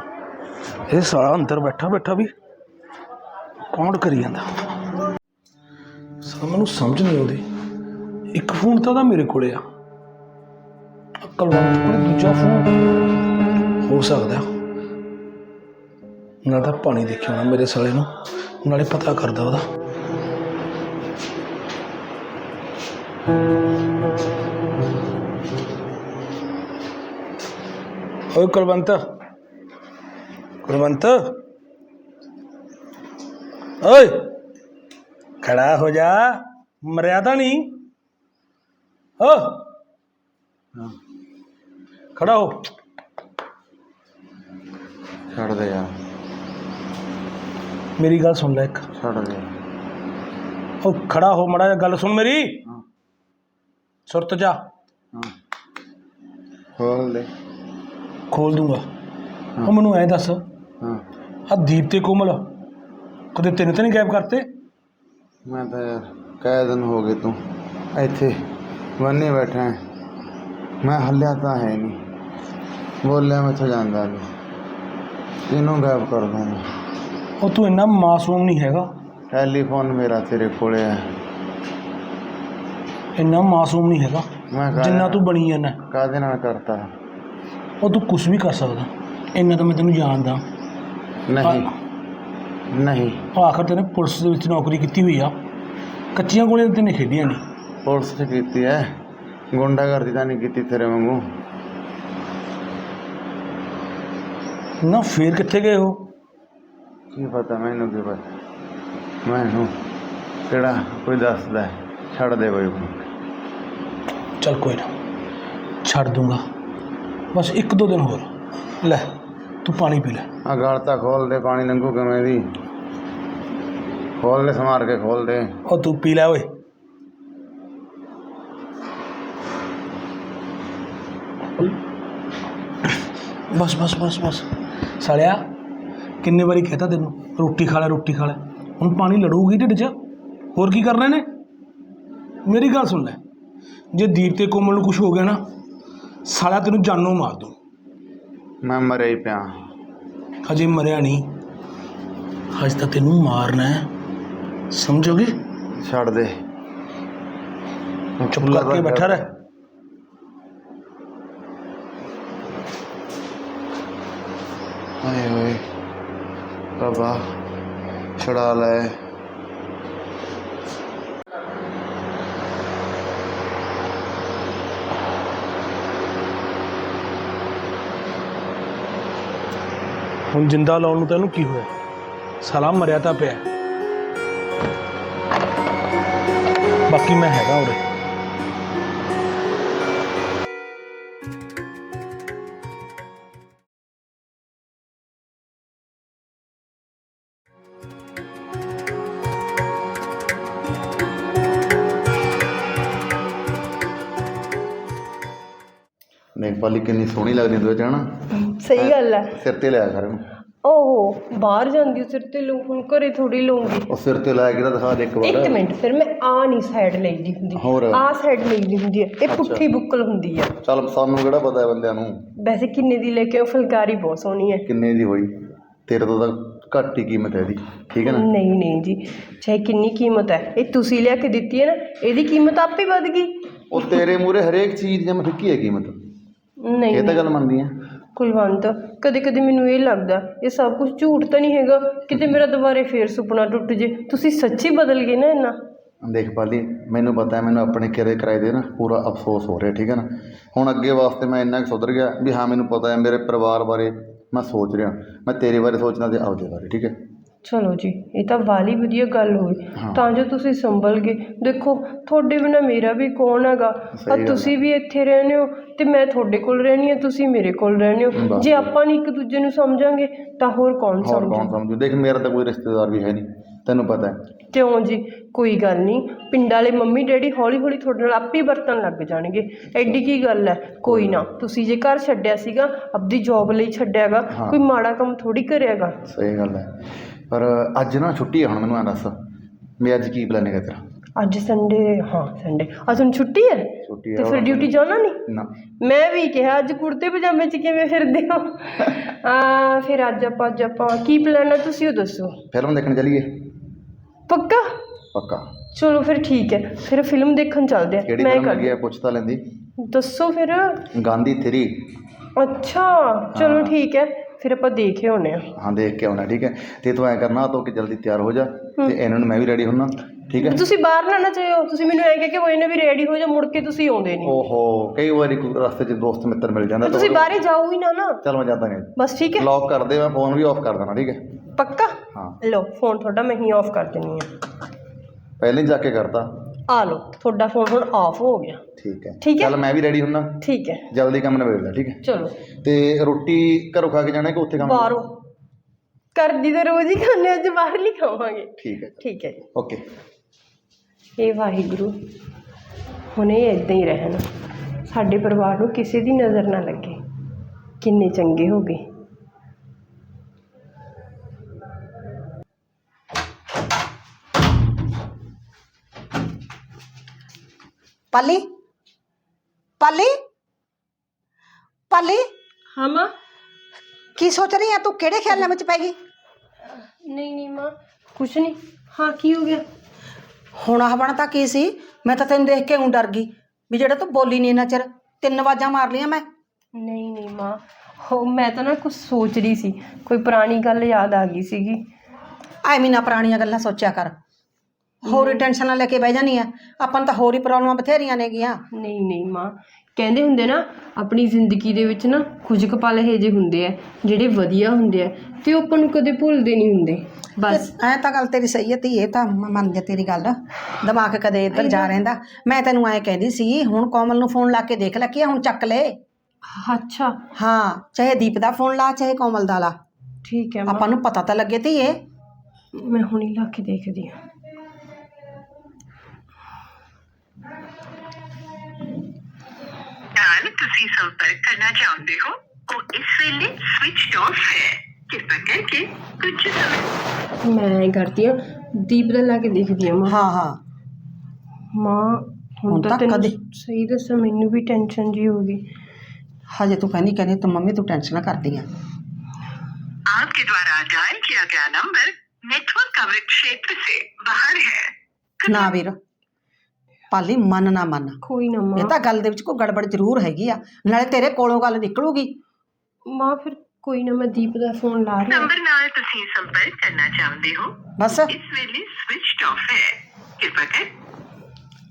ਇਹ ਸਾਲਾ ਅੰਦਰ ਬੈਠਾ ਬੈਠਾ ਵੀ ਕੌਣ ਕਰੀ ਜਾਂਦਾ? ਸਾਲਾ ਮੈਨੂੰ ਸਮਝ ਨਹੀਂ ਆਉਂਦੀ। ਇੱਕ ਫੋਨ ਤਾਂ ਉਹਦਾ ਮੇਰੇ ਕੋਲੇ ਆ। ਕਲਵੰਤ ਕੋਲੇ ਦੂਜਾ ਫੋਨ ਹੋ ਸਕਦਾ ਨਾਲ ਤਾਂ ਪਾਣੀ ਦੇਖਿਆ ਹੋਣਾ ਮੇਰੇ ਸਾਲੇ ਨੂੰ, ਨਾਲੇ ਪਤਾ ਕਰਦਾ ਉਹਦਾ। ਓਏ ਕੁਲਵੰਤ। ਕੁਲਵੰਤ। ਓਏ। ਖੜਾ ਹੋ ਜਾ। ਮਰਿਆ ਤਾਂ ਨਹੀਂ। ਹੋ। ਖੜਾ ਹੋ। ਛੱਡ ਦੇ ਯਾਰ। ਮੇਰੀ ਗੱਲ ਸੁਣ ਲੈ ਇੱਕ। ਛੱਡ ਦੇ। ਉਹ ਖੜਾ ਹੋ ਮੜਾ ਗੱਲ ਸੁਣ ਮੇਰੀ। ਸੁਰਤ ਜਾ। ਹਾਂ ਖੋਲ ਦੇ। ਖੋਲ ਦੂੰਗਾ। ਉਹ ਮੈਨੂੰ ਐਂ ਦੱਸ। ਹਾਂ। ਆ ਦੀਪ ਤੇ ਕੋਮਲ ਕਦੇ ਤੈਨੂੰ ਤਾਂ ਨਹੀਂ ਗਾਇਬ ਕਰਤੇ? ਮੈਂ ਤਾਂ ਯਾਰ ਕਈ ਦਿਨ ਹੋ ਗਏ ਤੂੰ। ਇੱਥੇ ਬੰਨੇ ਬੈਠਾ ਹੈ। ਮੈਂ ਹੱਲਿਆ ਤਾਂ ਹੈ ਨਹੀਂ। ਬੋਲਿਆ ਮੈਥੋਂ ਜਾਂਦਾ ਨਹੀਂ। ਇਹਨੂੰ ਗਾਇਬ ਕਰ ਦੂੰਗਾ। ਉਹ ਤੂੰ ਇੰਨਾ ਮਾਸੂਮ ਨਹੀਂ ਹੈਗਾ। ਟੈਲੀਫੋਨ ਮੇਰਾ ਤੇਰੇ ਕੋਲੇ ਹੈ। ਇੰਨਾ ਮਾਸੂਮ ਨਹੀਂ ਹੈਗਾ ਮੈਂ ਜਿੰਨਾ ਤੂੰ ਬਣੀ ਜਾਂਦਾ। ਕਾਹਦੇ ਨਾਲ ਕਰਤਾ? ਉਹ ਤੂੰ ਕੁਝ ਵੀ ਕਰ ਸਕਦਾ। ਇੰਨਾ ਤਾਂ ਮੈਂ ਤੈਨੂੰ ਜਾਣਦਾ। ਨਹੀਂ। ਨਹੀਂ। ਉਹ ਆਖਰ ਤੈਨੇ ਪੁਲਿਸ ਦੇ ਵਿੱਚ ਨੌਕਰੀ ਕੀਤੀ ਹੋਈ ਆ। ਕੱਚੀਆਂ ਗੋਲੀਆਂ ਤੈਨੇ ਖੇਡੀਆਂ ਨਹੀਂ। ਪੁਲਿਸ ਚ ਕੀਤੀ ਹੈ ਗੁੰਡਾਗਰਦੀ ਤਾਂ ਨਹੀਂ ਕੀਤੀ ਤੇਰੇ ਵਾਂਗੂ। ਨਾ ਫੇਰ ਕਿੱਥੇ ਗਏ ਹੋ ਕੀ ਪਤਾ ਮੈਨੂੰ ਕੀ ਪਤਾ। ਮੈਨੂੰ ਕਿਹੜਾ ਕੋਈ ਦੱਸਦਾ ਹੈ। ਛੱਡ ਦੇ ਬਈ ਚੱਲ ਕੋਈ ਨਾ ਛੱਡ ਦੂੰਗਾ। ਬਸ ਇੱਕ ਦੋ ਦਿਨ ਹੋਰ। ਲੈ ਤੂੰ ਪਾਣੀ ਪੀ ਲੈ। ਆ ਗਲ ਤਾਂ ਖੋਲ ਦੇ ਪਾਣੀ ਲੰਘੂ ਕਿਵੇਂ ਦੀ ਖੋਲ ਦੇ ਸਮਾਰ ਕੇ ਖੋਲ ਦੇ। ਉਹ ਤੂੰ ਪੀ ਲੈ ਓਏ। ਬਸ ਬਸ ਬਸ ਬਸ। ਸਾਲਿਆ ਕਿੰਨੇ ਵਾਰੀ ਕਹਤਾ ਤੈਨੂੰ ਰੋਟੀ ਖਾ ਲੈ ਰੋਟੀ ਖਾ ਲੈ। ਹੁਣ ਪਾਣੀ ਲੜੂਗੀ ਢਿੱਡ 'ਚ? ਹੋਰ ਕੀ ਕਰਨਾ ਨੇ ਮੇਰੀ ਗੱਲ ਸੁਣ ਲੈ। ਜੇ ਦੀਪ ਤੇ ਕੋਮਲ ਨੂੰ ਕੁਝ ਹੋ ਗਿਆ ਨਾ ਸਾਲਾ ਤੈਨੂੰ ਜਾਨੋਂ ਮਾਰ ਦੂੰ ਮੈਂ ਮਰਿਆ ਹੀ ਪਿਆ। ਹਜੇ ਮਰਿਆ ਨਹੀਂ। ਹਜੇ ਤਾਂ ਤੈਨੂੰ ਮਾਰਨਾ ਹੈ। ਸਮਝੋਗੇ? ਛੱਡ ਦੇ। ਚੁੱਪ ਕਰਕੇ ਬੈਠਾ ਰਹਿ। ਹਾਏ। ਓਏ ਬਾਬਾ ਛੁਡਾ ਲੈ। ਹੁਣ ਜਿੰਦਾ ਲਾਉਣ ਨੂੰ ਤੈਨੂੰ ਕੀ ਹੋਇਆ? ਸਾਲਾ ਮਰਿਆ ਤਾਂ ਪਿਆ। ਬਾਕੀ ਮੈਂ ਹੈਗਾ ਉਰੇ। ਨੇਪਾਲੀ ਕਿੰਨੀ ਸੋਹਣੀ ਲੱਗਦੀ ਤੂੰ ਇਹ ਚ ਹਨਾ ਸਹੀ ਗੱਲ ਹੈ। ਸਿਰ ਤੇ ਲਿਆ ਕਰ ਇਹਨੂੰ। ਓਹੋ ਬਾਹਰ ਜਾਂਦੀ ਸਿਰ ਤੇ ਲਊ ਹੁਣ ਘਰੇ ਥੋੜੀ ਲਊਂਗੀ। ਉਹ ਸਿਰ ਤੇ ਲਾ ਕੇ ਤਾਂ ਦਿਖਾ ਦੇ ਇੱਕ ਵਾਰ। ਇੱਕ ਮਿੰਟ ਫਿਰ ਮੈਂ ਆ ਨਹੀਂ ਸਾਈਡ ਲਈਦੀ ਹੁੰਦੀ। ਹੋਰ? ਆ ਸਾਈਡ ਲਈਦੀ ਹੁੰਦੀ ਹੈ। ਇਹ ਪੁੱਠੀ ਬੁੱਕਲ ਹੁੰਦੀ ਹੈ। ਚੱਲ ਸਾਨੂੰ ਕਿਹੜਾ ਪਤਾ ਹੈ ਬੰਦਿਆਂ ਨੂੰ? ਵੈਸੇ ਕਿੰਨੇ ਦੀ ਲੈ ਕੇ ਆਓ ਫੁਲਕਾਰੀ ਬਹੁਤ ਸੋਹਣੀ ਹੈ। ਕਿੰਨੇ ਦੀ ਹੋਈ? ਤੇਰੇ ਤੋਂ ਤਾਂ ਘੱਟ ਹੀ ਕੀਮਤ ਹੈ ਇਹਦੀ। ਠੀਕ ਹੈ ਨਾ? ਨਹੀਂ ਨਹੀਂ ਜੀ। ਚਾਹੇ ਕਿੰਨੀ ਕੀਮਤ ਹੈ। ਇਹ ਤੁਸੀਂ ਲਿਆ ਕੇ ਦਿੱਤੀ ਹੈ ਨਾ ਇਹਦੀ ਕੀਮਤ ਆਪੇ ਵਧ ਗਈ। ਉਹ ਤੇਰੇ ਮੂਰੇ ਹਰੇਕ ਚੀਜ਼ ਜਿਵੇਂ ਫਿੱਕੀ ਹੈ ਕੀਮਤ। ਨਹੀਂ ਇਹ ਤਾਂ ਗੱਲ ਮੰਨਦੀ ਹੈ ਕੁਲਵੰਤ ਕਦੇ ਕਦੇ ਮੈਨੂੰ ਇਹ ਲੱਗਦਾ ਇਹ ਸਭ ਕੁਝ ਝੂਠ ਤਾਂ ਨਹੀਂ ਹੈਗਾ। ਕਿਤੇ ਮੇਰਾ ਦੁਬਾਰੇ ਫੇਰ ਸੁਪਨਾ ਟੁੱਟ ਜੇ। ਤੁਸੀਂ ਸੱਚੀ ਬਦਲ ਗਏ ਨਾ ਇੰਨਾ। ਦੇਖ ਪਾਲੀ ਮੈਨੂੰ ਪਤਾ ਹੈ ਮੈਨੂੰ ਆਪਣੇ ਕਿਰੇ ਕਿਰਾਏ ਦੇ ਨਾ ਪੂਰਾ ਅਫਸੋਸ ਹੋ ਰਿਹਾ ਠੀਕ ਹੈ ਨਾ? ਹੁਣ ਅੱਗੇ ਵਾਸਤੇ ਮੈਂ ਇੰਨਾ ਕੁ ਸੁਧਰ ਗਿਆ ਵੀ ਹਾਂ ਮੈਨੂੰ ਪਤਾ ਹੈ ਮੇਰੇ ਪਰਿਵਾਰ ਬਾਰੇ ਮੈਂ ਸੋਚ ਰਿਹਾ। ਮੈਂ ਤੇਰੇ ਬਾਰੇ ਸੋਚਣਾ ਤੇ ਆਪਦੇ ਬਾਰੇ ਠੀਕ ਹੈ? ਚਲੋ ਜੀ ਇਹ ਤਾਂ ਵਾਲੀ ਵਧੀਆ ਗੱਲ ਹੋਈ। ਹਾਂ। ਤਾਂ ਜੋ ਤੁਸੀਂ ਸੰਭਲ ਗਏ। ਦੇਖੋ ਤੁਹਾਡੇ ਬਿਨਾ ਮੇਰਾ ਵੀ ਕੌਣ ਹੈਗਾ? ਸਹੀ ਆ ਗੱਲ ਤੁਸੀਂ ਵੀ ਇੱਥੇ ਰਹਿੰਦੇ ਹੋ ਤੇ ਮੈਂ ਤੁਹਾਡੇ ਕੋਲ ਰਹਿਣੀ ਆ ਤੁਸੀਂ ਮੇਰੇ ਕੋਲ ਰਹਿੰਦੇ ਹੋ। ਬਸ। ਜੇ ਆਪਾਂ ਨਹੀਂ ਇੱਕ ਦੂਜੇ ਨੂੰ ਸਮਝਾਂਗੇ ਤਾਂ ਹੋਰ ਕੌਣ ਹੋਰ ਸਮਝੂ ਕੌਣ ਸਮਝੂ? ਦੇਖ ਮੇਰਾ ਤਾਂ ਕੋਈ ਰਿਸ਼ਤੇਦਾਰ ਵੀ ਹੈ ਨਹੀਂ ਤੈਨੂੰ ਪਤਾ ਹੈ। ਕਿਉਂ ਜੀ? ਕੋਈ ਗੱਲ ਨਹੀਂ। ਪਿੰਡ ਵਾਲੇ ਮੰਮੀ ਡੈਡੀ ਹੌਲੀ ਹੌਲੀ ਤੁਹਾਡੇ ਨਾਲ ਆਪੇ ਹੀ ਵਰਤਣ ਲੱਗ ਜਾਣਗੇ। ਐਡੀ ਕੀ ਗੱਲ ਹੈ? ਕੋਈ ਨਾ। ਤੁਸੀਂ ਜੇ ਘਰ ਛੱਡਿਆ ਸੀਗਾ ਆਪਦੀ ਜੌਬ ਲਈ ਛੱਡਿਆਗਾ ਹਾਂ। ਕੋਈ ਮਾੜਾ ਕੰਮ ਥੋੜੀ ਕਰਿਆਗਾ ਸਹੀ ਗੱਲ ਹੈ। ਪਰ ਅੱਜ ਨਾ ਛੁੱਟੀ ਹੈ ਹੁਣ ਮੈਨੂੰ ਐਂ ਦੱਸ ਵੀ ਅੱਜ ਕੀ ਪਲਾਨ ਹੈਗਾ ਤੇਰਾ? ਅੱਜ ਸੰਡੇ ਹਾਂ ਸੰਡੇ ਅੱਜ ਤੁਹਾਨੂੰ ਛੁੱਟੀ ਹੈ? ਛੁੱਟੀ ਤੇ ਫਿਰ ਡਿਊਟੀ ਜਾਣਾ ਨਹੀਂ ਨਾ। ਮੈਂ ਵੀ ਕਿਹਾ ਅੱਜ ਕੁੜਤੇ ਪਜਾਮੇ ਚ ਕਿਵੇਂ ਫਿਰਦੇ ਹੋ? [LAUGHS] ਆ ਫਿਰ ਅੱਜ ਆਪਾਂ ਅੱਜ ਆਪਾਂ ਕੀ ਪਲਾਨ ਹੈ ਤੁਸੀਂ ਉਹ ਦੱਸੋ। ਫਿਲਮ ਦੇਖਣ ਚੱਲੀਏ। ਪੱਕਾ? ਪੱਕਾ। ਚਲੋ ਫਿਰ ਠੀਕ ਹੈ। ਫਿਰ ਫਿਲਮ ਦੇਖਣ ਚੱਲਦੇ ਆ ਕਿਹੜੀ ਮੈਂ ਫਿਲਮ ਕਰ ਲੱਗੀ ਹੈ? ਪੁੱਛ ਤਾਂ ਲੈਂਦੀ। ਦੱਸੋ ਫਿਰ। ਗਾਂਧੀ 3 ਅੱਛਾ ਚਲੋ ਠੀਕ ਹੈ। ਫਿਰ ਆਪਾਂ ਦੇਖੇ ਹੋਣੇ ਆ ਹਾਂ। ਦੇਖ ਕੇ ਆਉਣਾ ਠੀਕ ਹੈ। ਤੇ ਤੂੰ ਐ ਕਰਨਾ ਤੋ ਕਿ ਜਲਦੀ ਤਿਆਰ ਹੋ ਜਾ ਤੇ ਇਹਨਾਂ ਨੂੰ ਮੈਂ ਵੀ ਰੈਡੀ ਹੁੰਨਾ ਠੀਕ ਹੈ। ਤੁਸੀਂ ਬਾਹਰ ਨਾ ਨਾ ਚਾਹੋ ਤੁਸੀਂ ਮੈਨੂੰ ਐ ਕਹਿ ਕੇ ਕੋਈ ਨਾ ਵੀ ਰੈਡੀ ਹੋ ਜਾ ਮੁੜ ਕੇ ਤੁਸੀਂ ਆਉਂਦੇ ਨਹੀਂ। ਓਹੋ ਕਈ ਵਾਰੀ ਕੋਈ ਰਸਤੇ 'ਚ ਦੋਸਤ ਮਿੱਤਰ ਮਿਲ ਜਾਂਦਾ ਤੁਸੀਂ ਬਾਹਰੇ ਜਾਓ ਹੀ ਨਾ ਨਾ। ਚਲ ਮੈਂ ਜਾਂਦਾ ਨਹੀਂ। ਬਸ ਠੀਕ ਹੈ। ਲੌਕ ਕਰ ਦੇ ਮੈਂ ਫੋਨ ਵੀ ਆਫ ਕਰ ਦੇਣਾ ਠੀਕ ਹੈ। ਪੱਕਾ? ਹਾਂ। ਲਓ ਫੋਨ ਤੁਹਾਡਾ ਮੈਂ ਹੀ ਆਫ ਕਰ ਦਿੰਨੀ ਆ ਪਹਿਲਾਂ ਜਾ ਕੇ ਕਰਤਾ। ਆ ਲਓ ਤੁਹਾਡਾ ਫੋਨ ਹੁਣ ਆਫ ਹੋ ਗਿਆ। ਠੀਕ ਹੈ। ਠੀਕ ਹੈ। ਚਲ ਮੈਂ ਵੀ ਰੈਡੀ ਹੁੰਨਾ ਠੀਕ ਹੈ। ਜਲਦੀ ਕੰਮ ਨਿਬੇੜ ਲੈ ਠੀਕ ਹੈ? ਚਲੋ। ਤੇ ਰੋਟੀ ਘਰੋਂ ਖਾ ਕੇ ਜਾਣਾ ਕਿ ਉੱਥੇ ਖਾਣਾ ਬਾਹਰੋਂ। ਕਰਦੀ ਤਾਂ ਰੋਜ਼ ਹੀ ਖਾਣੇ ਅੱਜ ਬਾਹਰ ਨਹੀਂ ਖਾਵਾਂਗੇ। ਠੀਕ ਹੈ। ਠੀਕ ਹੈ ਜੀ। ਓਕੇ। ਇਹ ਵਾਹਿਗੁਰੂ ਹੁਣ ਇਹ ਇਦਾਂ ਹੀ ਰਹਿਣ। ਸਾਡੇ ਪਰਿਵਾਰ ਨੂੰ ਕਿਸੇ ਦੀ ਨਜ਼ਰ ਨਾ ਲੱਗੇ। ਕਿੰਨੇ ਚੰਗੇ ਹੋ ਗਏ। ਪਾਲੀ? ਪਾਲੀ? ਪਾਲੀ? ਹਾਂ ਮਾਂ। ਕੀ ਸੋਚ ਰਹੀ ਆ? ਤੂੰ ਕਿਹੜੇ ਖਿਆਲਾਂ ਵਿੱਚ ਪੈ ਗਈ? ਨਹੀਂ ਨਹੀਂ ਮਾਂ ਕੁਛ ਨਹੀਂ। ਹਾਂ ਕੀ ਹੋ ਗਿਆ? ਹੁਣ ਆਹ ਬਣਤਾ ਕੀ ਸੀ? ਮੈਂ ਤਾਂ ਤੈਨੂੰ ਦੇਖ ਕੇ ਉਂ ਡਰ ਗਈ ਵੀ ਜਿਹੜਾ ਤੂੰ ਬੋਲੀ ਨਹੀਂ ਇੰਨਾ ਚਿਰ ਤਿੰਨ ਆਵਾਜ਼ਾਂ ਮਾਰ ਲੀਆਂ ਮੈਂ। ਨਹੀਂ ਨਹੀਂ ਮਾਂ ਹੋ ਮੈਂ ਤਾਂ ਨਾ ਕੁਝ ਸੋਚ ਰਹੀ ਸੀ। ਕੋਈ ਪੁਰਾਣੀ ਗੱਲ ਯਾਦ ਆ ਗਈ ਸੀਗੀ। ਐਵੇਂ ਨਾ ਪੁਰਾਣੀਆਂ ਗੱਲਾਂ ਸੋਚਿਆ ਕਰ। ਹੋਰ ਹੀ। ਟੈਨਸ਼ਨਾਂ ਲੈ ਕੇ ਬਹਿ ਜਾਨੀ ਆ। ਆਪਾਂ ਨੂੰ ਤਾਂ ਹੋਰ ਹੀ ਪ੍ਰੋਬਲਮਾਂ ਬਥੇਰੀਆਂ ਨੇਗੀਆਂ ਨਹੀਂ ਨਹੀਂ ਮਾਂ। ਕਹਿੰਦੇ ਹੁੰਦੇ ਨਾ ਆਪਣੀ ਜ਼ਿੰਦਗੀ ਦੇ ਵਿੱਚ ਨਾ ਕੁਝ ਕੁ ਪਲ ਇਹੋ ਜਿਹੇ ਹੁੰਦੇ ਆ ਜਿਹੜੇ ਵਧੀਆ ਹੁੰਦੇ ਆ ਤੇ ਉਹ ਆਪਾਂ ਨੂੰ ਕਦੇ ਭੁੱਲਦੇ ਨਹੀਂ ਹੁੰਦੇ। ਬਸ। ਐ ਤਾਂ ਗੱਲ ਤੇਰੀ ਸਹੀ ਹੈ ਧੀਏ ਤਾਂ ਮੈਂ ਮੰਨਦੀ ਤੇਰੀ ਗੱਲ। ਦਿਮਾਗ ਕਦੇ ਇੱਧਰ ਜਾ ਰਹਿੰਦਾ। ਮੈਂ ਤੈਨੂੰ ਐ ਕਹਿੰਦੀ ਸੀ ਹੁਣ ਕੋਮਲ ਨੂੰ ਫੋਨ ਲਾ ਕੇ ਦੇਖ ਲੈ ਕੀ ਆ, ਹੁਣ ਚੱਕ ਲੈ। ਅੱਛਾ। ਹਾਂ ਚਾਹੇ ਦੀਪ ਦਾ ਫੋਨ ਲਾ ਚਾਹੇ ਕੋਮਲ ਦਾ ਲਾ। ਠੀਕ ਹੈ ਮਾਂ। ਆਪਾਂ ਨੂੰ ਪਤਾ ਤਾਂ ਲੱਗੇ ਧੀਏ। ਮੈਂ ਹੁਣੀ ਲਾ ਕੇ ਦੇਖਦੀ ਹਾਂ। ਤੁਸੀਂ ਸੰਪਰਕ ਕਰਨਾ ਚਾਹੁੰਦੇ ਹੋ ਉਹ ਇਸ ਵੇਲੇ ਸਵਿਚ ਆਫ ਹੈ ਕਿਰਪਾ ਕਰਕੇ ਕੁਝ ਸਮੇਂ ਮੈਂ ਐਂ ਕਰਦੀ ਹਾਂ ਦੀਪ ਦਾ ਲਾ ਕੇ ਦੇਖਦੀ ਹਾਂ ਮਾਂ ਹਾਂ ਹਾਂ ਮਾਂ ਹੁਣ ਹੁਣ ਤਾਂ ਤਾਂ ਤੈਨੂੰ ਕਦੇ- ਸਹੀ ਦੱਸਾਂ ਮੈਨੂੰ ਵੀ ਟੈਨਸ਼ਨ ਜੀ ਹੋ ਗਈ ਹਜੇ ਤੂੰ ਕਹਿੰਦੀ ਕਹਿੰਦੀ ਤੂੰ ਮੰਮੀ ਤੂੰ ਟੈਨਸ਼ਨ ਨਾ ਕਰਦੀ ਆ आपके द्वारा डायल किया गया नंबर नेटवर्क कवरेज क्षेत्र से बाहर है ਨਾ ਵੀਰ ਪਾਲੀ ਮੰਨ ਨਾ ਮੰਨ। ਕੋਈ ਨਾ ਮਾਂ। ਇਹ ਤਾਂ ਗੱਲ ਦੇ ਵਿੱਚ ਕੋਈ ਗੜਬੜ ਜ਼ਰੂਰ ਹੈਗੀ ਆ। ਨਾਲੇ ਤੇਰੇ ਕੋਲੋਂ ਗੱਲ ਨਿਕਲੂਗੀ। ਮਾਂ ਫਿਰ ਕੋਈ ਨਾ ਮੈਂ ਦੀਪ ਦਾ ਫੋਨ ਲਾ ਰਹੀ ਹਾਂ। ਨੰਬਰ ਨਾਲ ਤੁਸੀਂ ਸੰਪਰਕ ਕਰਨਾ ਚਾਹੁੰਦੇ ਹੋ। ਬਸ। ਇਸ ਵੇਲੇ ਸਵਿਚ ਆਫ ਹੈ। ਕਿਰਪਾ ਕਰ।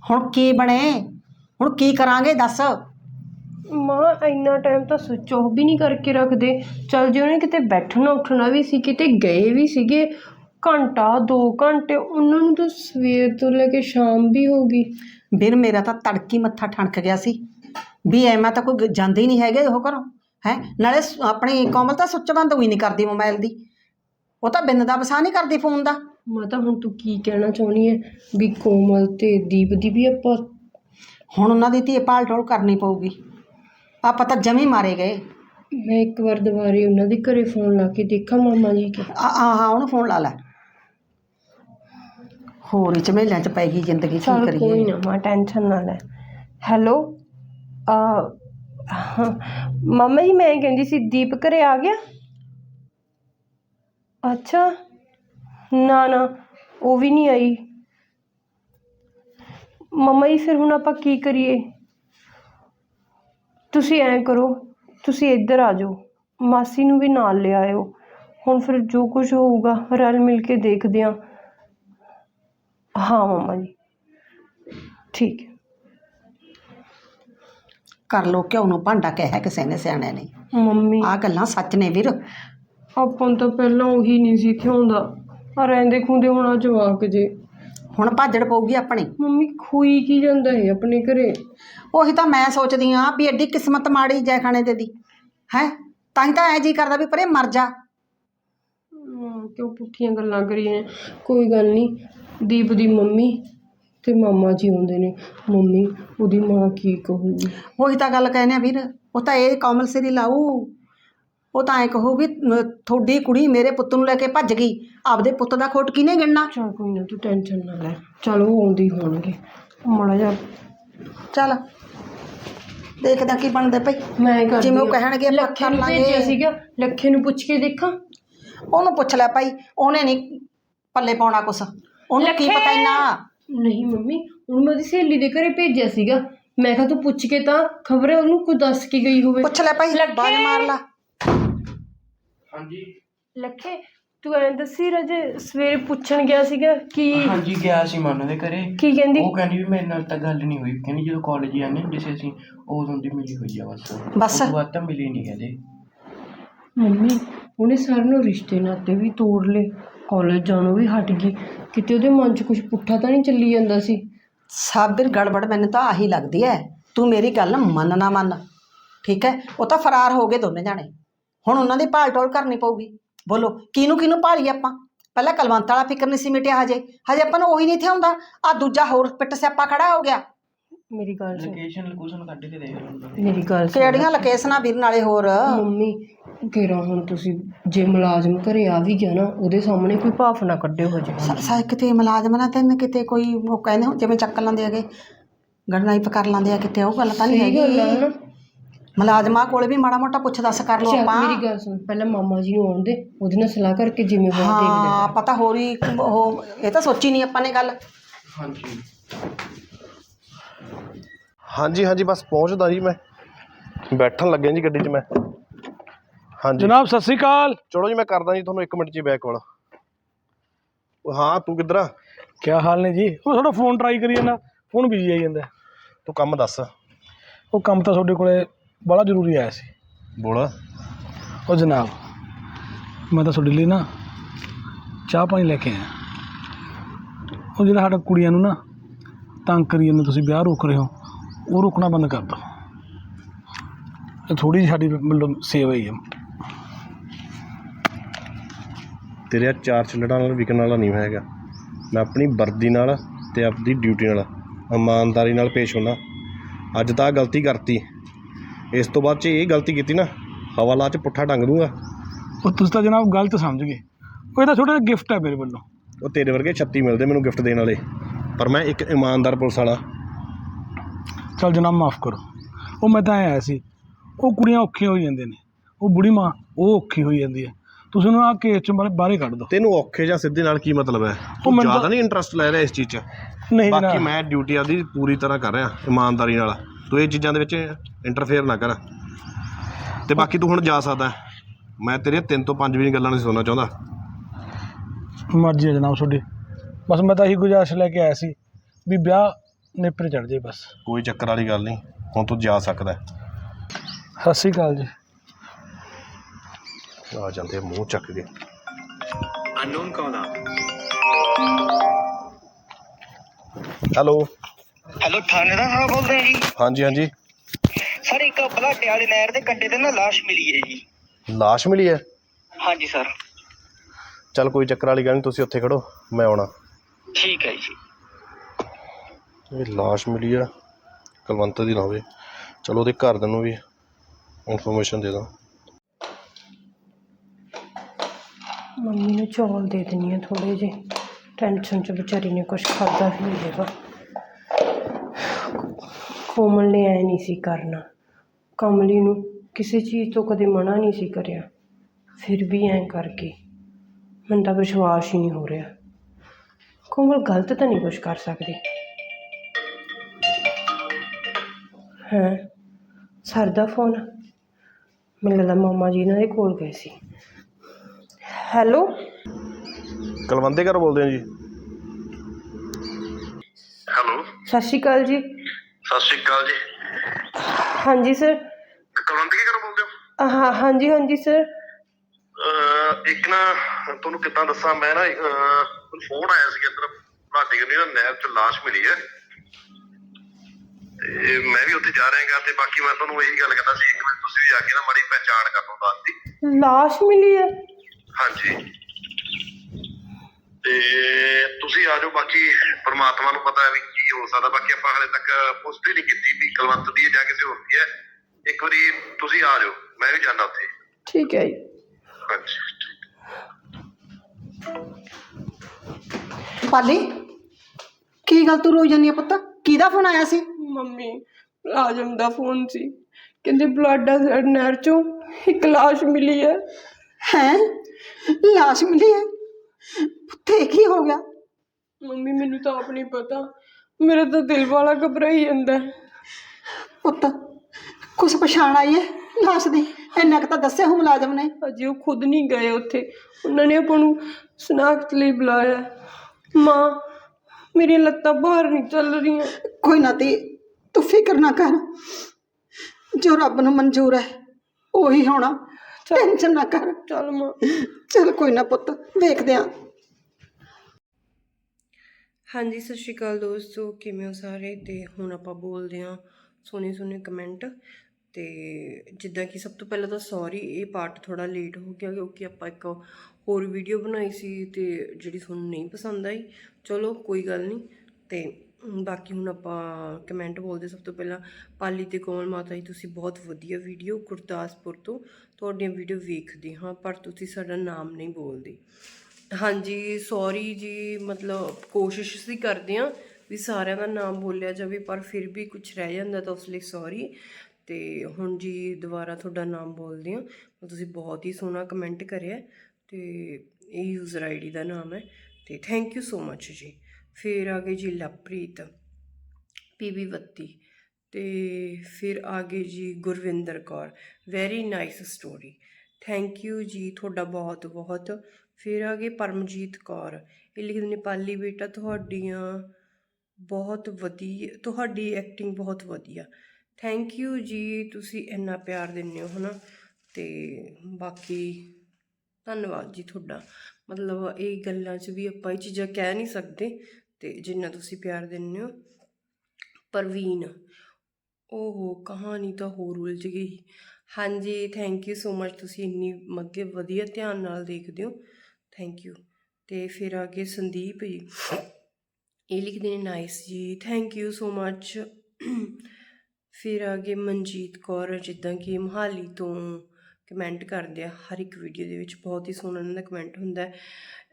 ਹੁਣ ਕੀ ਬਣੇ? ਹੁਣ ਕੀ ਕਰਾਂਗੇ ਦੱਸ। ਮਾਂ ਇੰਨਾ ਟਾਈਮ ਤਾਂ ਸੁੱਚ ਆਫ ਵੀ ਨਹੀਂ ਕਰਕੇ ਰੱਖਦੇ। ਚੱਲ ਜੇ ਉਹਨੇ ਕਿਤੇ ਬੈਠਣਾ ਉੱਠਣਾ ਵੀ ਸੀ ਕਿਤੇ ਗਏ ਵੀ ਸੀਗੇ ਘੰਟਾ 2 ਘੰਟੇ ਉਹਨਾਂ ਨੂੰ ਤਾਂ ਸਵੇਰ ਤੋਂ ਲੈ ਕੇ ਸ਼ਾਮ ਵੀ ਹੋ ਗਈ। ਵੀਰ ਮੇਰਾ ਤਾਂ ਤੜਕੀ ਮੱਥਾ ਠਣਕ ਗਿਆ ਸੀ। ਵੀ ਐ ਮੈਂ ਤਾਂ ਕੋਈ ਜਾਂਦੇ ਹੀ ਨਹੀਂ ਹੈਗੇ ਉਹ ਘਰੋਂ ਹੈ? ਨਾਲੇ ਸ- ਆਪਣੀ ਕੋਮਲ ਤਾਂ ਸੁੱਚ ਬੰਦ ਹੋਈ ਨਹੀਂ ਕਰਦੀ ਮੋਬਾਈਲ ਦੀ। ਉਹ ਤਾਂ ਬਿੰਦ ਦਾ ਵਸਾ ਨਹੀਂ ਕਰਦੀ ਫੋਨ ਦਾ। ਮੈਂ ਤਾਂ ਹੁਣ ਤੂੰ ਕੀ ਕਹਿਣਾ ਚਾਹੁੰਦੀ ਹੈ ਵੀ ਕੋਮਲ ਤੇ ਦੀਪ ਦੀ ਵੀ ਆਪਾਂ ਹੁਣ ਉਹਨਾਂ ਦੀ ਧੀ ਭਾਲ ਟੋਲ ਕਰਨੀ ਪਊਗੀ। ਆਪਾਂ ਤਾਂ ਜਮੀ ਮਾਰੇ ਗਏ। ਮੈਂ ਇੱਕ ਵਾਰ ਦੁਬਾਰੇ ਉਹਨਾਂ ਦੇ ਘਰੇ ਫੋਨ ਲਾ ਕੇ ਦੇਖਾਂ ਮਾਮਾ ਜੀ ਕੇ ਆ ਆ ਹਾਂ ਉਹਨੂੰ ਫੋਨ ਲਾ ਲੈ। ਹੋਰ ਹੀ ਝਮੇਲਿਆਂ ਚ ਪੈ ਗਈ ਜ਼ਿੰਦਗੀ ਕੀ ਚਲ ਕੋਈ ਕਰੀਏ ਨਾ ਮਾਂ ਟੈਨਸ਼ਨ ਨਾ ਲੈ। ਹੈਲੋ? ਆ ਮਾਮਾ ਜੀ ਮੈਂ ਕਹਿੰਦੀ ਸੀ ਦੀਪ ਘਰੇ ਆ ਗਿਆ? ਅੱਛਾ। ਨਾ ਨਾ ਉਹ ਵੀ ਨਹੀਂ ਆਈ। ਮੰਮਾ ਜੀ ਫਿਰ ਹੁਣ ਆਪਾਂ ਕੀ ਕਰੀਏ? ਤੁਸੀਂ ਐਂ ਕਰੋ ਤੁਸੀਂ ਇੱਧਰ ਆ ਜਾਓ। ਮਾਸੀ ਨੂੰ ਵੀ ਨਾਲ ਲੈ ਆਇਓ। ਹੁਣ ਫਿਰ ਜੋ ਕੁਝ ਹੋਊਗਾ ਰਲ ਮਿਲ ਕੇ ਦੇਖਦੇ ਹਾਂ ਹਾਂ ਮੰਮਾ ਜੀ। ਠੀਕ ਹੈ। ਕਰ ਲੋ ਕਿਉਂ ਨੂੰ ਭਾਂਡਾ ਕਿਹਾ ਕਿਸੇ ਨੇ ਸਿਆਣੇ ਨੇ। ਮੰਮੀ। ਆ ਗੱਲਾਂ ਸੱਚ ਨੇ ਵੀਰ। ਆਪਾਂ ਨੂੰ ਤਾਂ ਪਹਿਲਾਂ ਉਹੀ ਨਹੀਂ ਸੀ ਖਿਆਉਂਦਾ। ਆ ਰਹਿੰਦੇ ਖੁੰਦੇ ਹੋਣਾ ਜਵਾਕ ਜੇ। ਹੁਣ ਭਾਜੜ ਪਊਗੀ ਆਪਣੀ। ਮੰਮੀ ਖੋਈ ਕੀ ਜਾਂਦਾ ਹੈ ਆਪਣੇ ਘਰੇ? ਉਹੀ ਤਾਂ ਮੈਂ ਸੋਚਦੀ ਆ ਵੀ ਐਡੀ ਕਿਸਮਤ ਮਾੜੀ ਜੈ ਖਾਣੇ ਤੇ ਦੀ। ਹੈ? ਤਾਂ ਹੀ ਤਾਂ ਐ ਜੀ ਕਰਦਾ ਵੀ ਪਰੇ ਮਰ ਜਾ। ਹਾਂ, ਕਿਉਂ ਪੁੱਠੀਆਂ ਗੱਲਾਂ ਕਰੀਏ ਕੋਈ ਗੱਲ ਨਹੀਂ। ਦੀਪ ਦੀ ਮੰਮੀ ਤੇ ਮਾਮਾ ਜੀ ਆਉਂਦੇ ਨੇ। ਮੰਮੀ ਉਹਦੀ ਮਾਂ ਕੀ ਕਹੂਗੀ? ਉਹੀ ਤਾਂ ਗੱਲ ਕਹਿੰਦੇ ਆ ਵੀਰ ਉਹ ਤਾਂ ਇਹ ਕੋਮਲ ਸਿਰੀ ਲਾਊ। ਉਹ ਤਾਂ ਐ ਕਹੂਗੀ ਅਮ, ਤੁਹਾਡੀ ਕੁੜੀ ਮੇਰੇ ਪੁੱਤ ਨੂੰ ਲੈ ਕੇ ਭੱਜ ਗਈ। ਆਪਦੇ ਪੁੱਤ ਦਾ ਖੋਟ ਕਿਹਨੇ ਗਿਣਨਾ? ਚਲ ਕੋਈ ਨਾ ਤੂੰ ਟੈਨਸ਼ਨ ਨਾ ਲੈ। ਚਲ ਉਹ ਆਉਂਦੀ ਹੋਣਗੇ। ਮਾੜਾ ਜਿਹਾ ਚੱਲ ਦੇਖਦਾ ਕੀ ਬਣਦਾ ਭਾਈ। ਮੈਂ ਕਰ ਜਿਵੇਂ ਉਹ ਕਹਿਣਗੇ ਆਪਾਂ ਲੱਖੇ ਕਰ ਨੂੰ ਲਾਂਗੇ। ਭੇਜਿਆ ਸੀਗਾ ਲੱਖੇ ਨੂੰ ਪੁੱਛ ਕੇ ਦੇਖਾਂ। ਉਹਨੂੰ ਪੁੱਛ ਲੈ ਭਾਈ ਉਹਨੇ ਨਹੀਂ ਪੱਲੇ ਪਾਉਣਾ ਕੁਛ। ਉਹਨੂੰ ਕੀ! ਪਤਾ ਇੰਨਾ? ਨਹੀਂ ਮੰਮੀ ਹੁਣ ਮੈਂ ਉਹਦੀ ਸਹੇਲੀ ਦੇ ਘਰੇ ਭੇਜਿਆ ਸੀਗਾ। ਮੈਂ ਕਿਹਾ ਤੂੰ ਪੁੱਛ ਕੇ ਤਾਂ ਖਬਰ ਹੈ ਉਹਨੂੰ ਕੋਈ ਦੱਸ ਕੇ ਗਈ ਹੋਵੇ। ਪੁੱਛ ਲੈ ਭਾਈ! ਬਾਜ ਮਾਰ ਲਾ। ਹਾਂਜੀ। ਲੱਖੇ ਤੂੰ ਐਂ ਦੱਸੀ ਰਜੇ ਸਵੇਰੇ ਪੁੱਛਣ ਗਿਆ ਸੀਗਾ ਕਿ ਹਾਂਜੀ ਗਿਆ ਸੀ ਮੈਂ ਉਹਨਾਂ ਦੇ ਘਰੇ। ਕੀ ਕਹਿੰਦੀ? ਉਹ ਕਹਿੰਦੀ ਵੀ ਮੇਰੇ ਨਾਲ ਤਾਂ ਗੱਲ ਨਹੀਂ ਹੋਈ। ਕਹਿੰਦੀ ਜਦੋਂ ਕਾਲਜ ਜਾਂਦੇ ਹੁੰਦੇ ਸੀ ਅਸੀਂ ਉਦੋਂ ਦੀ ਮਿਲੀ ਹੋਈ ਆ ਬਸ। ਬਸ। ਉਸ ਤੋਂ ਬਾਅਦ ਤਾਂ ਮਿਲੀ ਨਹੀਂ ਕਹਿੰਦੇ ਮੰਮੀ ਉਹਨੇ ਸਾਰਿਆਂ ਨੂੰ ਰਿਸ਼ਤੇ ਨਾਤੇ ਵੀ ਤੋੜ ਲਏ। ਕਾਲਜ ਜਾਣੋਂ ਵੀ ਹਟ ਗਈ। ਕਿਤੇ ਉਹਦੇ ਮਨ 'ਚ ਕੁਝ ਪੁੱਠਾ ਤਾਂ ਨਹੀਂ ਚੱਲੀ ਜਾਂਦਾ ਸੀ? ਸਾਬਿਰ ਗੜਬੜ ਮੈਨੂੰ ਤਾਂ ਆਹੀ ਲੱਗਦੀ ਹੈ ਤੂੰ ਮੇਰੀ ਗੱਲ ਮੰਨ ਨਾ ਮੰਨ। ਠੀਕ ਹੈ ਉਹ ਤਾਂ ਫਰਾਰ ਹੋ ਗਏ ਦੋਨੇ ਜਾਣੇ। ਹੁਣ ਉਹਨਾਂ ਦੀ ਭਾਲ ਟੋਲ ਕਰਨੀ ਪਊਗੀ। ਬੋਲੋ, ਕਿਹਨੂੰ ਕਿਹਨੂੰ ਭਾਲੀਏ ਆਪਾਂ? ਪਹਿਲਾਂ ਕਲਵੰਤ ਵਾਲਾ ਫਿਕਰ ਨਹੀਂ ਸੀ ਮਿਟਿਆ ਹਜੇ। ਹਜੇ ਆਪਾਂ ਨੂੰ ਉਹੀ ਨਹੀਂ ਥਿਆ ਹੁੰਦਾ ਆ ਦੂਜਾ ਹੋਰ ਪਿੱਟ ਸਿਆਪਾ ਖੜਾ ਹੋ ਗਿਆ। ਮੇਰੀ ਗੱਲ ਸੁਣ। ਲੋਕੇਸ਼ਨ ਲੋਕੇਸ਼ਨ ਕੱਢ ਕੇ ਦੇਖ ਲੈਂਦੇ ਮੇਰੀ ਗੱਲ ਸੁਣ। ਕਿਹੜੀਆਂ ਲੋਕੇਸ਼ਨਾਂ ਵੀਰ ਨਾਲੇ ਹੋਰ? ਮੰਮੀ ਕਿਹੜਾ ਹੁਣ ਤੁਸੀਂ ਜੇ ਮੁਲਾਜ਼ਮ ਘਰੇ ਆ ਵੀ ਗਿਆ ਨਾ ਉਹਦੇ ਸਾਹਮਣੇ ਕੋਈ ਭਾਫ ਨਾ ਕੱਢਿਓ ਹੋ ਜੇ ਸਾ ਕਿਤੇ ਮੁਲਾਜ਼ਮ ਨਾ ਤੈਨੂੰ ਕਿਤੇ ਕੋਈ ਉਹ ਕਹਿੰਦੇ ਹੋ ਜਿਵੇਂ ਚੱਕ ਲਾਂਦੇ ਹੈਗੇ ਗੜਨਾਈਪ ਕਰ ਲਾਂਦੇ ਆ ਕਿਤੇ ਉਹ ਗੱਲ ਤਾਂ ਨਹੀਂ ਹੈਗੀ। ਮੁਲਾਜ਼ਮਾਂ ਕੋਲੇ ਵੀ ਮਾੜਾ ਮੋਟਾ ਪੁੱਛ ਦੱਸ ਕਰ ਲਓ ਆਪਾਂ। ਮੇਰੀ ਗੱਲ ਸੁਣ ਪਹਿਲਾਂ ਮਾਮਾ ਜੀ ਨੂੰ ਆਉਣ ਦੇ ਉਹਦੇ ਨਾਲ ਸਲਾਹ ਕਰਕੇ ਜਿਵੇਂ ਹੋਇਆ ਦੇਖ ਲੈਂਦੇ ਹਾਂ ਪਤਾ ਹੋਰ ਹੀ ਉਹ ਇਹ ਤਾਂ ਸੋਚੀ ਨਹੀਂ ਆਪਾਂ ਨੇ ਗੱਲ। ਹਾਂਜੀ। ਹਾਂਜੀ ਹਾਂਜੀ ਬਸ ਪਹੁੰਚਦਾ ਜੀ ਮੈਂ। ਬੈਠਣ ਲੱਗਿਆ ਜੀ ਗੱਡੀ 'ਚ ਮੈਂ। ਹਾਂਜੀ। ਜਨਾਬ ਸਤਿ ਸ੍ਰੀ ਅਕਾਲ। ਚਲੋ ਜੀ ਮੈਂ ਕਰਦਾ ਜੀ ਤੁਹਾਨੂੰ 1 ਮਿੰਟ 'ਚ ਹੀ ਬੈਕ ਕਾਲ ਹਾਂ ਤੂੰ ਕਿੱਧਰ ਆ? ਕੀ ਹਾਲ ਨੇ ਜੀ? ਉਹ ਥੋੜਾ ਫੋਨ ਟਰਾਈ ਕਰੀ ਜਾਂਦਾ ਫੋਨ ਬਿਜ਼ੀ ਆਈ ਜਾਂਦਾ। ਤੂੰ ਕੰਮ ਦੱਸ। ਉਹ ਕੰਮ ਤਾਂ ਤੁਹਾਡੇ ਕੋਲੇ ਬੜਾ ਜ਼ਰੂਰੀ ਆਇਆ ਸੀ। ਬੋਲ। ਉਹ ਜਨਾਬ ਮੈਂ ਤਾਂ ਤੁਹਾਡੇ ਲਈ ਨਾ ਚਾਹ ਪਾਣੀ ਲੈ ਕੇ ਆਇਆ। ਉਹ ਜਿਹੜਾ ਸਾਡਾ ਕੁੜੀਆਂ ਨੂੰ ਨਾ ਤੰਗ ਕਰੀ ਜਾਂਦੇ ਤੁਸੀਂ ਵਿਆਹ ਰੋਕ ਰਹੇ ਹੋ ਉਹ ਰੋਕਣਾ ਬੰਦ ਕਰ ਦਿਓ। ਇਹ ਥੋੜੀ ਜਿਹੀ ਸਾਡੀ ਮਤਲਬ ਸੇਵਾ ਹੀ ਹੈ। ਤੇਰੇ ਆ ਚਾਰ ਚਿਲੜਾਂ ਨਾਲ ਵਿਕਣ ਵਾਲਾ ਨਹੀਂ ਹੈਗਾ। ਮੈਂ ਆਪਣੀ ਵਰਦੀ ਨਾਲ ਤੇ ਆਪਣੀ ਡਿਊਟੀ ਨਾਲ ਇਮਾਨਦਾਰੀ ਨਾਲ ਪੇਸ਼ ਹੋਣਾ। ਅੱਜ ਤਾਂ ਆਹ ਗਲਤੀ ਕਰਤੀ। ਇਸ ਤੋਂ ਬਾਅਦ 'ਚ ਇਹ ਗਲਤੀ ਕੀਤੀ ਨਾ ਹਵਾਲਾ 'ਚ ਪੁੱਠਾ ਟੰਗ ਦੂੰਗਾ। ਉਹ ਤੁਸੀਂ ਤਾਂ ਜਨਾਬ ਗਲਤ ਸਮਝ ਗਏ। ਉਹ ਇਹਦਾ ਛੋਟਾ ਜਿਹਾ ਗਿਫਟ ਹੈ ਮੇਰੇ ਵੱਲੋਂ। ਉਹ ਤੇਰੇ ਵਰਗੇ 36 ਮਿਲਦੇ ਮੈਨੂੰ ਗਿਫਟ ਦੇਣ ਵਾਲੇ। ਪਰ ਮੈਂ ਇੱਕ ਇਮਾਨਦਾਰ ਪੁਲਿਸ ਵਾਲਾ। ਚਲ ਜਨਾਬ ਮਾਫ ਕਰੋ। ਉਹ ਮੈਂ ਤਾਂ ਆਇਆ ਸੀ ਉਹ ਕੁੜੀਆਂ ਔਖੀਆਂ ਹੋਈ ਜਾਂਦੀਆਂ ਨੇ। ਉਹ ਬੁੜੀ ਮਾਂ ਉਹ ਔਖੀ ਹੋਈ ਜਾਂਦੀ ਹੈ। ਤੁਸੀਂ ਉਹਨੂੰ ਆ ਕੇਸ ਚੋਂ ਬਾਹਰ- ਬਾਹਰੇ ਕੱਢ ਦਿਓ। ਤੈਨੂੰ ਔਖੇ ਜਾਂ ਸਿੱਧੇ ਨਾਲ ਕੀ ਮਤਲਬ ਹੈ? ਤੂੰ ਮੈਨੂੰ ਜ਼ਿਆਦਾ ਨਹੀਂ ਇੰਟਰਸਟ ਲੈ ਰਿਹਾ ਇਸ ਚੀਜ਼ 'ਚ। ਨਹੀਂ ਬਾਕੀ ਜਨਾਬ। ਮੈਂ ਡਿਊਟੀ ਆਪਦੀ ਪੂਰੀ ਤਰ੍ਹਾਂ ਕਰ ਰਿਹਾ ਇਮਾਨਦਾਰੀ ਨਾਲ। ਤੂੰ ਇਹ ਚੀਜ਼ਾਂ ਦੇ ਵਿੱਚ ਇੰਟਰਫੇਅਰ ਨਾ ਕਰ। ਤੇ ਬਾਕੀ ਤੂੰ ਹੁਣ ਜਾ ਸਕਦਾ ਹੈ। ਮੈਂ ਤੇਰੇ ਤਿੰਨ ਤੋਂ ਪੰਜ ਵੀ ਗੱਲਾਂ ਨਹੀਂ ਸੁਣਨਾ ਚਾਹੁੰਦਾ। ਮਰਜ਼ੀ ਹੈ ਜਨਾਬ ਤੁਹਾਡੀ। ਬਸ ਮੈਂ ਤਾਂ ਇਹੀ ਗੁਜ਼ਾਰਿਸ਼ ਲੈ ਕੇ ਆਇਆ ਸੀ ਵੀ ਵਿਆਹ ਨੇਪਰੇ ਚੜ ਜੇ ਬਸ। ਕੋਈ ਚੱਕਰ ਵਾਲੀ ਗੱਲ ਨਹੀਂ ਹੁਣ ਤੂੰ ਜਾ ਸਕਦਾ ਹੈ। ਸਤਿ ਸ਼੍ਰੀ ਅਕਾਲ ਜੀ। ਆ ਜਾਂਦੇ ਆ ਮੂੰਹ ਚੱਕ ਕੇ। Unknown caller hello. ਹੈਲੋ ਥਾਣੇਦਾਰ ਸਾਹਿਬ ਬੋਲਦੇ ਆ ਜੀ? ਹਾਂਜੀ ਹਾਂਜੀ। ਸਰ ਇੱਕ ਬਲਾਡੇ ਵਾਲੇ ਨਹਿਰ ਦੇ ਕੰਢੇ ਤੇ ਨਾ ਲਾਸ਼ ਮਿਲੀ ਹੈ ਜੀ। ਲਾਸ਼ ਮਿਲੀ ਹੈ? ਹਾਂਜੀ ਸਰ। ਚੱਲ ਕੋਈ ਚੱਕਰ ਵਾਲੀ ਗੱਲ ਨਹੀਂ ਤੁਸੀਂ ਉੱਥੇ ਖੜੋ ਮੈਂ ਆਉਣਾ। ਠੀਕ ਹੈ ਜੀ। ਇਹ ਲਾਸ਼ ਮਿਲੀ ਆ ਕੁਲਵੰਤ ਦੀ ਨਾ ਹੋਵੇ। ਚਲੋ ਉਹਦੇ ਘਰ ਨੂੰ ਵੀ ਇਨਫੋਰਮੇਸ਼ਨ ਦੇ ਦਾਂ ਮੰਮੀ ਨੂੰ ਚੌਲ ਦੇ ਦਿੰਨੀ ਆ ਥੋੜੇ ਜਿਹੇ। ਟੈਨਸ਼ਨ ਚ ਵਿਚਾਰੀ ਨੇ ਕੁਝ ਖਾਦਾ ਵੀ ਨਹੀਂ ਹੈਗਾ। ਕੋਮਲ ਨੇ ਐ ਨਹੀਂ ਸੀ ਕਰਨਾ। ਕਮਲੀ ਨੂੰ ਕਿਸੇ ਚੀਜ਼ ਤੋਂ ਕਦੇ ਮਨਾ ਨਹੀਂ ਸੀ ਕਰਿਆ। ਫਿਰ ਵੀ ਐਂ ਕਰਕੇ। ਮੈਨੂੰ ਤਾਂ ਵਿਸ਼ਵਾਸ ਹੀ ਨਹੀਂ ਹੋ ਰਿਹਾ। ਕੋਮਲ ਗਲਤ ਤਾਂ ਨਹੀਂ ਕੁਝ ਕਰ ਸਕਦੀ। ਹਾਂ? ਸਰ ਦਾ ਫੋਨ। ਮੈਨੂੰ ਲੱਗਦਾ ਮਾਮਾ ਜੀ ਇਹਨਾਂ ਦੇ ਕੋਲ ਗਏ ਸੀ। ਹੈਲੋ? ਕੁਲਵੰਤ ਦੇ ਘਰ ਬੋਲਦੇ ਆ ਜੀ। ਹੈਲੋ? ਸਤਿ ਸ਼੍ਰੀ ਅਕਾਲ ਜੀ। ਸਤਿ ਸ਼੍ਰੀ ਅਕਾਲ ਜੀ। ਹਾਂਜੀ ਸਰ। ਕੁਲਵੰਤ ਕੀ ਕਰ ਬੋਲਦੇ ਹੋ? ਹਾਂ ਹਾਂਜੀ ਹਾਂਜੀ ਸਰ। ਅਹ ਇੱਕ ਨਾ ਤੁਹਾਨੂੰ ਕਿੱਦਾਂ ਦੱਸਾਂ ਮੈਂ ਨਾ ਫੋਨ ਆਇਆ ਸੀ ਇੱਧਰ ਤੁਹਾਡੇ ਕੋਲ ਨਾ ਨਹਿਰ ਚ ਲਾਸ਼ ਮਿਲੀ ਹੈ। ਤੇ ਮੈਂ ਵੀ ਉੱਥੇ ਜਾ ਰਿਹਾਗਾ ਤੇ ਬਾਕੀ ਮੈਂ ਤੁਹਾਨੂੰ ਇਹੀ ਗੱਲ ਕਹਿੰਦਾ ਸੀ ਇੱਕ ਵਾਰ ਤੁਸੀਂ ਵੀ ਆ ਕੇ ਨਾ ਮਾੜੀ ਪਹਿਚਾਣ ਕਰ ਲਓ ਦੱਸ ਦੀ। ਲਾਸ਼ ਮਿਲੀ ਹੈ? ਹਾਂਜੀ। ਤੇ ਤੁਸੀਂ ਆ ਜਾਓ ਬਾਕੀ ਪਰਮਾਤਮਾ ਨੂੰ ਪਤਾ ਹੈ ਵੀ ਕੀ ਹੋ ਸਕਦਾ। ਬਾਕੀ ਆਪਾਂ ਹਲੇ ਤੱਕ ਪੁਸ਼ਟੀ ਨਹੀਂ ਕੀਤੀ ਵੀ ਕਲਵੰਤ ਦੀ ਹੈ ਜਾਂ ਕਿਸੇ ਹੋਰ ਦੀ ਹੈ। ਇੱਕ ਵਾਰੀ ਤੁਸੀਂ ਆ ਜਾਓ ਮੈਂ ਵੀ ਜਾਣਾ ਉੱਥੇ। ਠੀਕ ਹੈ ਜੀ। ਪਾਲੀ ਕੀ ਗੱਲ ਤੂੰ ਰੋਈ ਜਾਂਦੀ ਆ ਪੁੱਤ? ਕਿਹਦਾ ਫੋਨ ਆਇਆ ਸੀ? ਮੰਮੀ ਰਾਜਮ ਦਾ ਫੋਨ ਸੀ। ਕਹਿੰਦੇ ਬਲਾਡਾ ਨਹਿਰ ਚੋਂ ਇੱਕ ਲਾਸ਼ ਮਿਲੀ ਹੈ। ਹੈ? ਲਾਸ਼ ਮਿਲੀ ਹੈ? ਪੁੱਤੇ ਕੀ ਹੋ ਗਿਆ? ਮੰਮੀ ਮੈਨੂੰ ਤਾਂ ਆਪ ਨਹੀਂ ਪਤਾ। ਮੇਰਾ ਤਾਂ ਦਿਲ ਵਾਲਾ ਘਬਰਾਈ ਜਾਂਦਾ ਹੈ। ਪੁੱਤ ਕੁਛ ਪਛਾਣ ਆਈ ਹੈ ਲਾਸ਼ ਦੀ? ਇੰਨਾ ਕੁ ਤਾਂ ਦੱਸਿਆ ਹੂੰ ਮੁਲਾਜ਼ਮ ਨੇ। ਅਜੇ ਉਹ ਖੁਦ ਨਹੀਂ ਗਏ ਉੱਥੇ। ਉਹਨਾਂ ਨੇ ਆਪਾਂ ਨੂੰ ਸਨਾਖਤ ਲਈ ਬੁਲਾਇਆ। ਮਾਂ ਮੇਰੀਆਂ ਲੱਤਾਂ ਬਾਹਰ ਨਹੀਂ ਚੱਲ ਰਹੀਆਂ। ਕੋਈ ਨਾ ਤੀ ਤੂੰ ਫਿਕਰ ਨਾ ਕਰ। ਜੋ ਰੱਬ ਨੂੰ ਮਨਜ਼ੂਰ ਹੈ ਉਹੀ ਹੋਣਾ। ਟੈਨਸ਼ਨ ਨਾ ਕਰ। ਚੱਲ ਮਾਂ। ਚਲ ਕੋਈ ਨਾ ਪੁੱਤ ਵੇਖਦੇ ਆਂ। ਹਾਂਜੀ ਸਤਿ ਸ਼੍ਰੀ ਅਕਾਲ ਦੋਸਤੋ। ਕਿਵੇਂ ਹੋ ਸਾਰੇ? ਤੇ ਹੁਣ ਆਪਾਂ ਬੋਲਦੇ ਹਾਂ ਸੋਹਣੇ ਸੋਹਣੇ ਕਮੈਂਟ। ਤੇ ਜਿੱਦਾਂ ਕਿ ਸਭ ਤੋਂ ਪਹਿਲਾਂ ਤਾਂ ਸੌਰੀ ਇਹ ਪਾਰਟ ਥੋੜਾ ਲੇਟ ਹੋ ਗਿਆ ਕਿਉਂਕਿ ਆਪਾਂ ਇੱਕ ਹੋਰ ਵੀਡੀਓ ਬਣਾਈ ਸੀ ਤੇ ਜਿਹੜੀ ਤੁਹਾਨੂੰ ਨਹੀਂ ਪਸੰਦ ਆਈ, ਚਲੋ ਕੋਈ ਗੱਲ ਨਹੀਂ। ਤੇ ਬਾਕੀ ਹੁਣ ਆਪਾਂ ਕਮੈਂਟ ਬੋਲਦੇ ਸਭ ਤੋਂ ਪਹਿਲਾਂ ਪਾਲੀ ਤੇ ਕੋਮਲ ਮਾਤਾ ਜੀ, ਤੁਸੀਂ ਬਹੁਤ ਵਧੀਆ ਵੀਡੀਓ ਗੁਰਦਾਸਪੁਰ ਤੋਂ ਤੁਹਾਡੀਆਂ ਵੀਡੀਓ ਵੇਖਦੇ ਹਾਂ, ਪਰ ਤੁਸੀਂ ਸਾਡਾ ਨਾਮ ਨਹੀਂ ਬੋਲਦੇ। ਹਾਂਜੀ ਸੌਰੀ ਜੀ, ਮਤਲਬ ਕੋਸ਼ਿਸ਼ ਸੀ ਕਰਦੇ ਆ ਵੀ ਸਾਰਿਆਂ ਦਾ ਨਾਮ ਬੋਲਿਆ ਜਾਵੇ, ਪਰ ਫਿਰ ਵੀ ਕੁਝ ਰਹਿ ਜਾਂਦਾ ਤਾਂ ਉਸ ਲਈ ਸੌਰੀ ਤੇ ਹੁਣ ਜੀ ਦੁਬਾਰਾ ਤੁਹਾਡਾ ਨਾਮ ਬੋਲਦੇ ਆ ਤੁਸੀਂ ਬਹੁਤ ਹੀ ਸੋਹਣਾ ਕਮੈਂਟ ਕਰਿਆ। ਤੇ ਇਹ ਯੂਜ਼ਰ ਆਈਡੀ ਦਾ ਨਾਮ ਹੈ ਤੇ ਥੈਂਕ ਯੂ ਸੋ ਮੱਚ ਜੀ। ਫਿਰ ਆ ਗਏ ਜੀ ਲਵਪ੍ਰੀਤ ਪੀਬੀ ਬੱਤੀ ਤੇ ਫਿਰ ਆ ਗਏ ਜੀ Gurvinder Kaur. Very nice story thank you ਜੀ ਤੁਹਾਡਾ ਬਹੁਤ ਬਹੁਤ। ਫਿਰ ਆ ਗਏ ਪਰਮਜੀਤ ਕੌਰ। ਇਹ ਲਿਖਦੇ ਨੇਪਾਲੀ ਬੇਟਾ ਤੁਹਾਡੀਆਂ ਬਹੁਤ ਵਧੀਆ, ਤੁਹਾਡੀ ਐਕਟਿੰਗ ਬਹੁਤ ਵਧੀਆ। ਥੈਂਕ ਯੂ ਜੀ, ਤੁਸੀਂ ਇੰਨਾ ਪਿਆਰ ਦਿੰਦੇ ਹੋ ਹਨਾ। ਤੇ ਬਾਕੀ ਧੰਨਵਾਦ ਜੀ ਤੁਹਾਡਾ। ਮਤਲਬ ਇਹ ਗੱਲਾਂ 'ਚ ਵੀ ਆਪਾਂ ਇਹ ਚੀਜ਼ਾਂ ਕਹਿ ਨਹੀਂ ਸਕਦੇ ਤੇ ਜਿੰਨਾ ਤੁਸੀਂ ਪਿਆਰ ਦਿੰਦੇ ਹੋ। ਪ੍ਰਵੀਨ, ਓਹੋ, ਕਹਾਣੀ ਤਾਂ ਹੋਰ ਉਲਝ ਗਈ। ਹਾਂਜੀ ਥੈਂਕ ਯੂ ਸੋ ਮਚ ਤੁਸੀਂ ਇੰਨੀ ਮੱਗੇ ਵਧੀਆ ਧਿਆਨ ਨਾਲ ਦੇਖਦੇ ਹੋ। ਥੈਂਕ ਯੂ ਤੇ ਫਿਰ ਆ ਗਏ ਸੰਦੀਪ ਜੀ, ਇਹ ਲਿਖਦੇ ਨੇ ਨਾਈਸ ਜੀ। ਥੈਂਕ ਯੂ ਸੋ ਮਚ ਫਿਰ ਆ ਗਏ ਮਨਜੀਤ ਕੌਰ, ਜਿੱਦਾਂ ਕਿ ਮਹਾਲੀ ਤੋਂ। ਕਮੈਂਟ ਕਰਦੇ ਆ ਹਰ ਇੱਕ ਵੀਡੀਓ ਦੇ ਵਿੱਚ ਬਹੁਤ ਹੀ ਸੋਹਣਾ ਉਹਨਾਂ ਦਾ ਕਮੈਂਟ ਹੁੰਦਾ ਹੈ।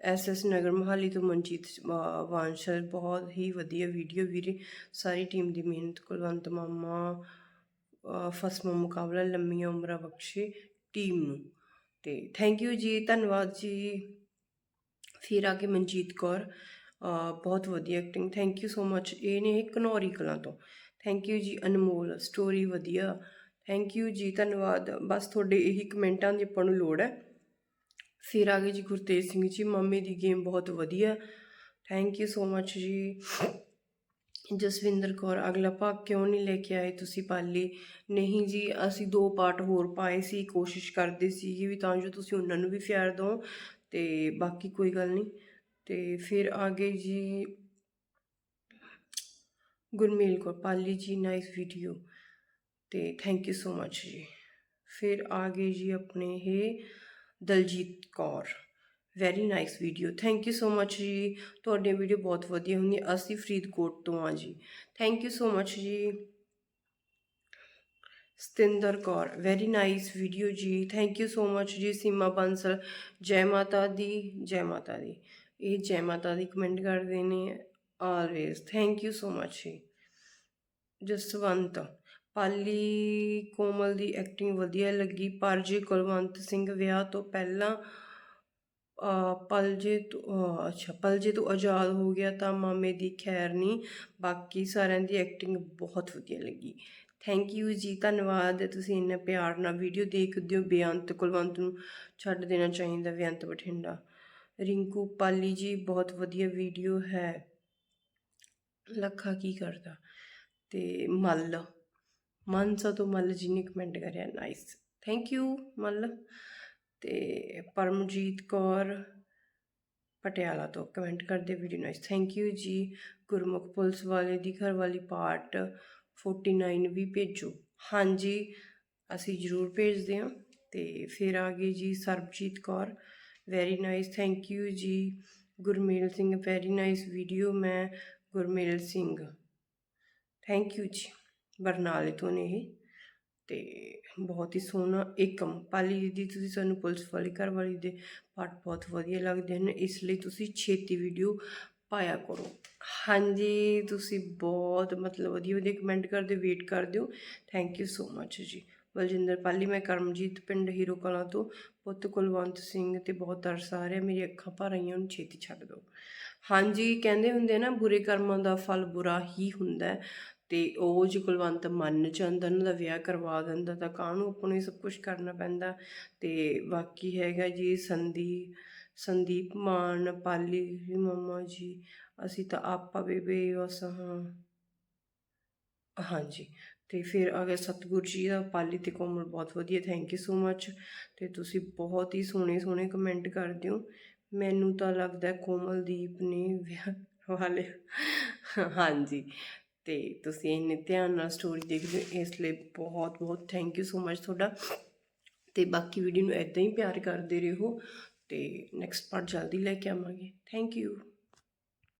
ਐਸ ਨਗਰ ਮੋਹਾਲੀ ਤੋਂ ਮਨਜੀਤ ਵਾ- ਵਾਂਸ਼ਰ ਬਹੁਤ ਹੀ ਵਧੀਆ ਵੀਡੀਓ ਵੀਰੇ। ਸਾਰੀ ਟੀਮ ਦੀ ਮਿਹਨਤ ਕੁਲਵੰਤ ਮਾਮਾ ਅ, ਫਸਮਾ ਮੁਕਾਬਲਾ ਲੰਮੀਆਂ ਉਮਰਾਂ ਬਖਸ਼ੇ ਟੀਮ ਨੂੰ। ਤੇ ਥੈਂਕ ਯੂ ਜੀ ਧੰਨਵਾਦ ਜੀ। ਫਿਰ ਆ ਕੇ ਮਨਜੀਤ ਕੌਰ। ਬਹੁਤ ਵਧੀਆ acting thank you so much ਇਹ ਨੇ ਘਨੌਰੀ ਕਲਾਂ ਤੋਂ। ਥੈਂਕ ਯੂ ਜੀ ਅਨਮੋਲ। ਸਟੋਰੀ ਵਧੀਆ। ਥੈਂਕ ਯੂ ਜੀ, ਧੰਨਵਾਦ। ਬਸ ਤੁਹਾਡੇ ਇਹੀ ਕਮੈਂਟਾਂ ਦੀ ਆਪਾਂ ਨੂੰ ਲੋੜ ਹੈ। ਫਿਰ ਆ ਗਏ ਜੀ ਗੁਰਤੇਜ ਸਿੰਘ ਜੀ, ਮੰਮੀ ਦੀ ਗੇਮ ਬਹੁਤ ਵਧੀਆ। ਥੈਂਕ ਯੂ ਸੋ ਮੱਚ ਜੀ। ਜਸਵਿੰਦਰ ਕੌਰ, ਅਗਲਾ ਭਾਗ ਕਿਉਂ ਨਹੀਂ ਲੈ ਕੇ ਆਏ ਤੁਸੀਂ ਪਾਲੀ? ਨਹੀਂ ਜੀ, ਅਸੀਂ ਦੋ ਪਾਰਟ ਹੋਰ ਪਾਏ ਸੀ, ਕੋਸ਼ਿਸ਼ ਕਰਦੇ ਸੀ ਵੀ ਤਾਂ ਜੋ ਤੁਸੀਂ ਉਹਨਾਂ ਨੂੰ ਵੀ ਪਿਆਰ ਦਿਓ। ਤੇ ਬਾਕੀ ਕੋਈ ਗੱਲ ਨਹੀਂ। ਤੇ ਫਿਰ ਆਗੇ ਜੀ ਗੁਰਮੇਲ ਕੌਰ, ਪਾਲੀ ਜੀ ਨਾਈਸ ਵੀਡੀਓ ਤੇ ਥੈਂਕ ਯੂ ਸੋ ਮੱਚ ਜੀ। ਫਿਰ ਆ ਗਏ ਜੀ ਆਪਣੇ ਇਹ Daljeet Kaur. Very nice video thank you so much ਜੀ। ਤੁਹਾਡੀਆਂ ਵੀਡੀਓ ਬਹੁਤ ਵਧੀਆ ਹੁੰਦੀਆਂ ਅਸੀਂ ਫਰੀਦਕੋਟ ਤੋਂ ਆ ਜੀ। ਥੈਂਕ ਯੂ ਸੋ ਮੱਚ ਜੀ। Satinder Kaur. Very nice video ਜੀ। ਥੈਂਕ ਯੂ ਸੋ ਮੱਚ ਜੀ ਸੀਮਾ ਬੰਸਲ। ਜੈ ਮਾਤਾ ਦੀ, ਜੈ ਮਾਤਾ ਦੀ। ਇਹ ਜੈ ਮਾਤਾ ਦੀ ਕਮੈਂਟ ਕਰਦੇ ਨੇ always thank you so much ਜੀ। ਜਸਵੰਤ। ਪਾਲੀ ਕੋਮਲ ਦੀ ਐਕਟਿੰਗ ਵਧੀਆ ਲੱਗੀ, ਪਰ ਜੇ ਕੁਲਵੰਤ ਸਿੰਘ ਵਿਆਹ ਤੋਂ ਪਹਿਲਾਂ ਪਲਜੇ ਤੋਂ ਅੱਛਾ ਪਲਜੇ ਤੋਂ ਆਜ਼ਾਦ ਹੋ ਗਿਆ ਤਾਂ ਮਾਮੇ ਦੀ ਖੈਰ ਨਹੀਂ, ਬਾਕੀ ਸਾਰਿਆਂ ਦੀ ਐਕਟਿੰਗ ਬਹੁਤ ਵਧੀਆ ਲੱਗੀ। ਥੈਂਕ ਯੂ ਜੀ, ਧੰਨਵਾਦ, ਤੁਸੀਂ ਇੰਨਾ ਪਿਆਰ ਨਾਲ ਵੀਡੀਓ ਦੇਖਦੇ ਹੋ, ਬੇਅੰਤ ਕੁਲਵੰਤ ਨੂੰ ਛੱਡ ਦੇਣਾ ਚਾਹੀਦਾ, ਬੇਅੰਤ ਬਠਿੰਡਾ। ਰਿੰਕੂ ਪਾਲੀ ਜੀ, ਬਹੁਤ ਵਧੀਆ ਵੀਡੀਓ ਹੈ। ਲੱਖਾ ਕੀ ਕਰਦਾ? ਤੇ ਮੱਲ। ਮਾਨਸਾ ਤੋਂ ਮੱਲ ਜੀ ਨੇ ਕਮੈਂਟ ਕਰਿਆ ਨਾਈਸ ਥੈਂਕ ਯੂ ਮੱਲ। ਤੇ ਪਰਮਜੀਤ ਕੌਰ ਪਟਿਆਲਾ ਤੋਂ ਕਮੈਂਟ ਕਰਦੇ ਵੀਡੀਓ ਨਾਈਸ ਥੈਂਕ ਯੂ ਜੀ। ਗੁਰਮੁਖ ਪੁਲਿਸ ਵਾਲੇ ਦੀ ਘਰ ਵਾਲੀ ਪਾਰਟ 49 ਵੀ ਭੇਜੋ। ਹਾਂਜੀ, ਅਸੀਂ ਜ਼ਰੂਰ ਭੇਜਦੇ ਹਾਂ। ਤੇ ਫਿਰ ਆ ਗਏ ਜੀ Sarabjit Kaur. Very nice thank you ਜੀ। Gurmel Singh very nice video ਮੈਂ ਗੁਰਮੇਲ ਸਿੰਘ। ਥੈਂਕ ਯੂ ਜੀ। ਬਰਨਾਲੇ ਤੋਂ ਨੇ ਇਹ। ਤੇ ਬਹੁਤ ਹੀ ਸੋਹਣਾ ਏਕਮ ਪਾਲੀ ਦੀਦੀ, ਤੁਸੀਂ ਸਾਨੂੰ ਪੁਲਿਸ ਵਾਲੀ ਘਰ ਵਾਲੀ ਦੇ ਪਾਠ ਬਹੁਤ ਵਧੀਆ ਲੱਗਦੇ ਹਨ। ਇਸ ਲਈ ਤੁਸੀਂ ਛੇਤੀ ਵੀਡੀਓ ਪਾਇਆ ਕਰੋ। ਹਾਂਜੀ, ਤੁਸੀਂ ਬਹੁਤ ਮਤਲਬ ਵਧੀਆ ਵਧੀਆ ਕਮੈਂਟ ਕਰਦੇ ਵੇਟ ਕਰਦੇ ਹੋ। ਥੈਂਕ ਯੂ ਸੋ ਮੱਚ ਜੀ। ਬਲਜਿੰਦਰ ਪਾਲੀ, ਮੈਂ ਕਰਮਜੀਤ ਪਿੰਡ ਹੀਰੋ ਕਲਾਂ ਤੋਂ ਪੁੱਤ ਕੁਲਵੰਤ ਸਿੰਘ ਤੇ ਬਹੁਤ ਤਰਸ ਆ ਰਿਹਾ। ਮੇਰੀ ਅੱਖਾਂ ਭਰ ਆਈਆਂ ਉਹਨੂੰ ਛੇਤੀ ਛੱਡ ਦਿਓ। ਹਾਂਜੀ, ਕਹਿੰਦੇ ਹੁੰਦੇ ਆ ਨਾ, ਬੁਰੇ ਕਰਮਾਂ ਦਾ ਫਲ ਬੁਰਾ ਹੀ ਹੁੰਦਾ ਤੇ ਉਹ ਜੇ ਕੁਲਵੰਤ ਮੰਨ ਜਾਂਦਾ ਉਹਨਾਂ ਦਾ ਵਿਆਹ ਕਰਵਾ ਦਿੰਦਾ ਤਾਂ ਕਾਹਨੂੰ ਆਪਾਂ ਨੂੰ ਇਹ ਸਭ ਕੁਝ ਕਰਨਾ ਪੈਂਦਾ? ਤੇ ਬਾਕੀ ਹੈਗਾ ਜੀ ਸੰਦੀ, ਸੰਦੀਪ ਮਾਨ, ਪਾਲੀ ਮੰਮਾ ਜੀ, ਅਸੀਂ ਤਾਂ ਆਪਾ ਬੇਬੇ ਬਸ, ਹਾਂ। ਹਾਂਜੀ, ਤੇ ਫਿਰ ਅਗਰ ਗਿਆ ਜੀ ਦਾ, ਪਾਲੀ ਤੇ ਕੋਮਲ ਬਹੁਤ ਵਧੀਆ ਥੈਂਕ ਯੂ ਸੋ ਮੱਚ ਤੇ ਤੁਸੀਂ ਬਹੁਤ ਹੀ ਸੋਹਣੇ ਸੋਹਣੇ ਕਮੈਂਟ ਕਰਦੇ ਹੋ। ਮੈਨੂੰ ਤਾਂ ਲੱਗਦਾ ਕੋਮਲਦੀਪ ਨੇ ਵਿਆਹ ਵਾਲੇ ਹਾਂਜੀ ਤੇ ਤੁਸੀਂ ਇੰਨੇ ਧਿਆਨ ਨਾਲ ਸਟੋਰੀ ਦੇਖਦੇ ਹੋ, ਇਸ ਲਈ ਬਹੁਤ ਬਹੁਤ ਥੈਂਕ ਯੂ ਸੋ ਮਚ ਤੁਹਾਡਾ। ਤੇ ਬਾਕੀ ਵੀਡੀਓ ਨੂੰ ਇਦਾਂ ਹੀ ਪਿਆਰ ਕਰਦੇ ਰਹੋ ਤੇ ਨੈਕਸਟ ਪਾਰਟ ਜਲਦੀ ਲੈ ਕੇ ਆਵਾਂਗੇ। Thank you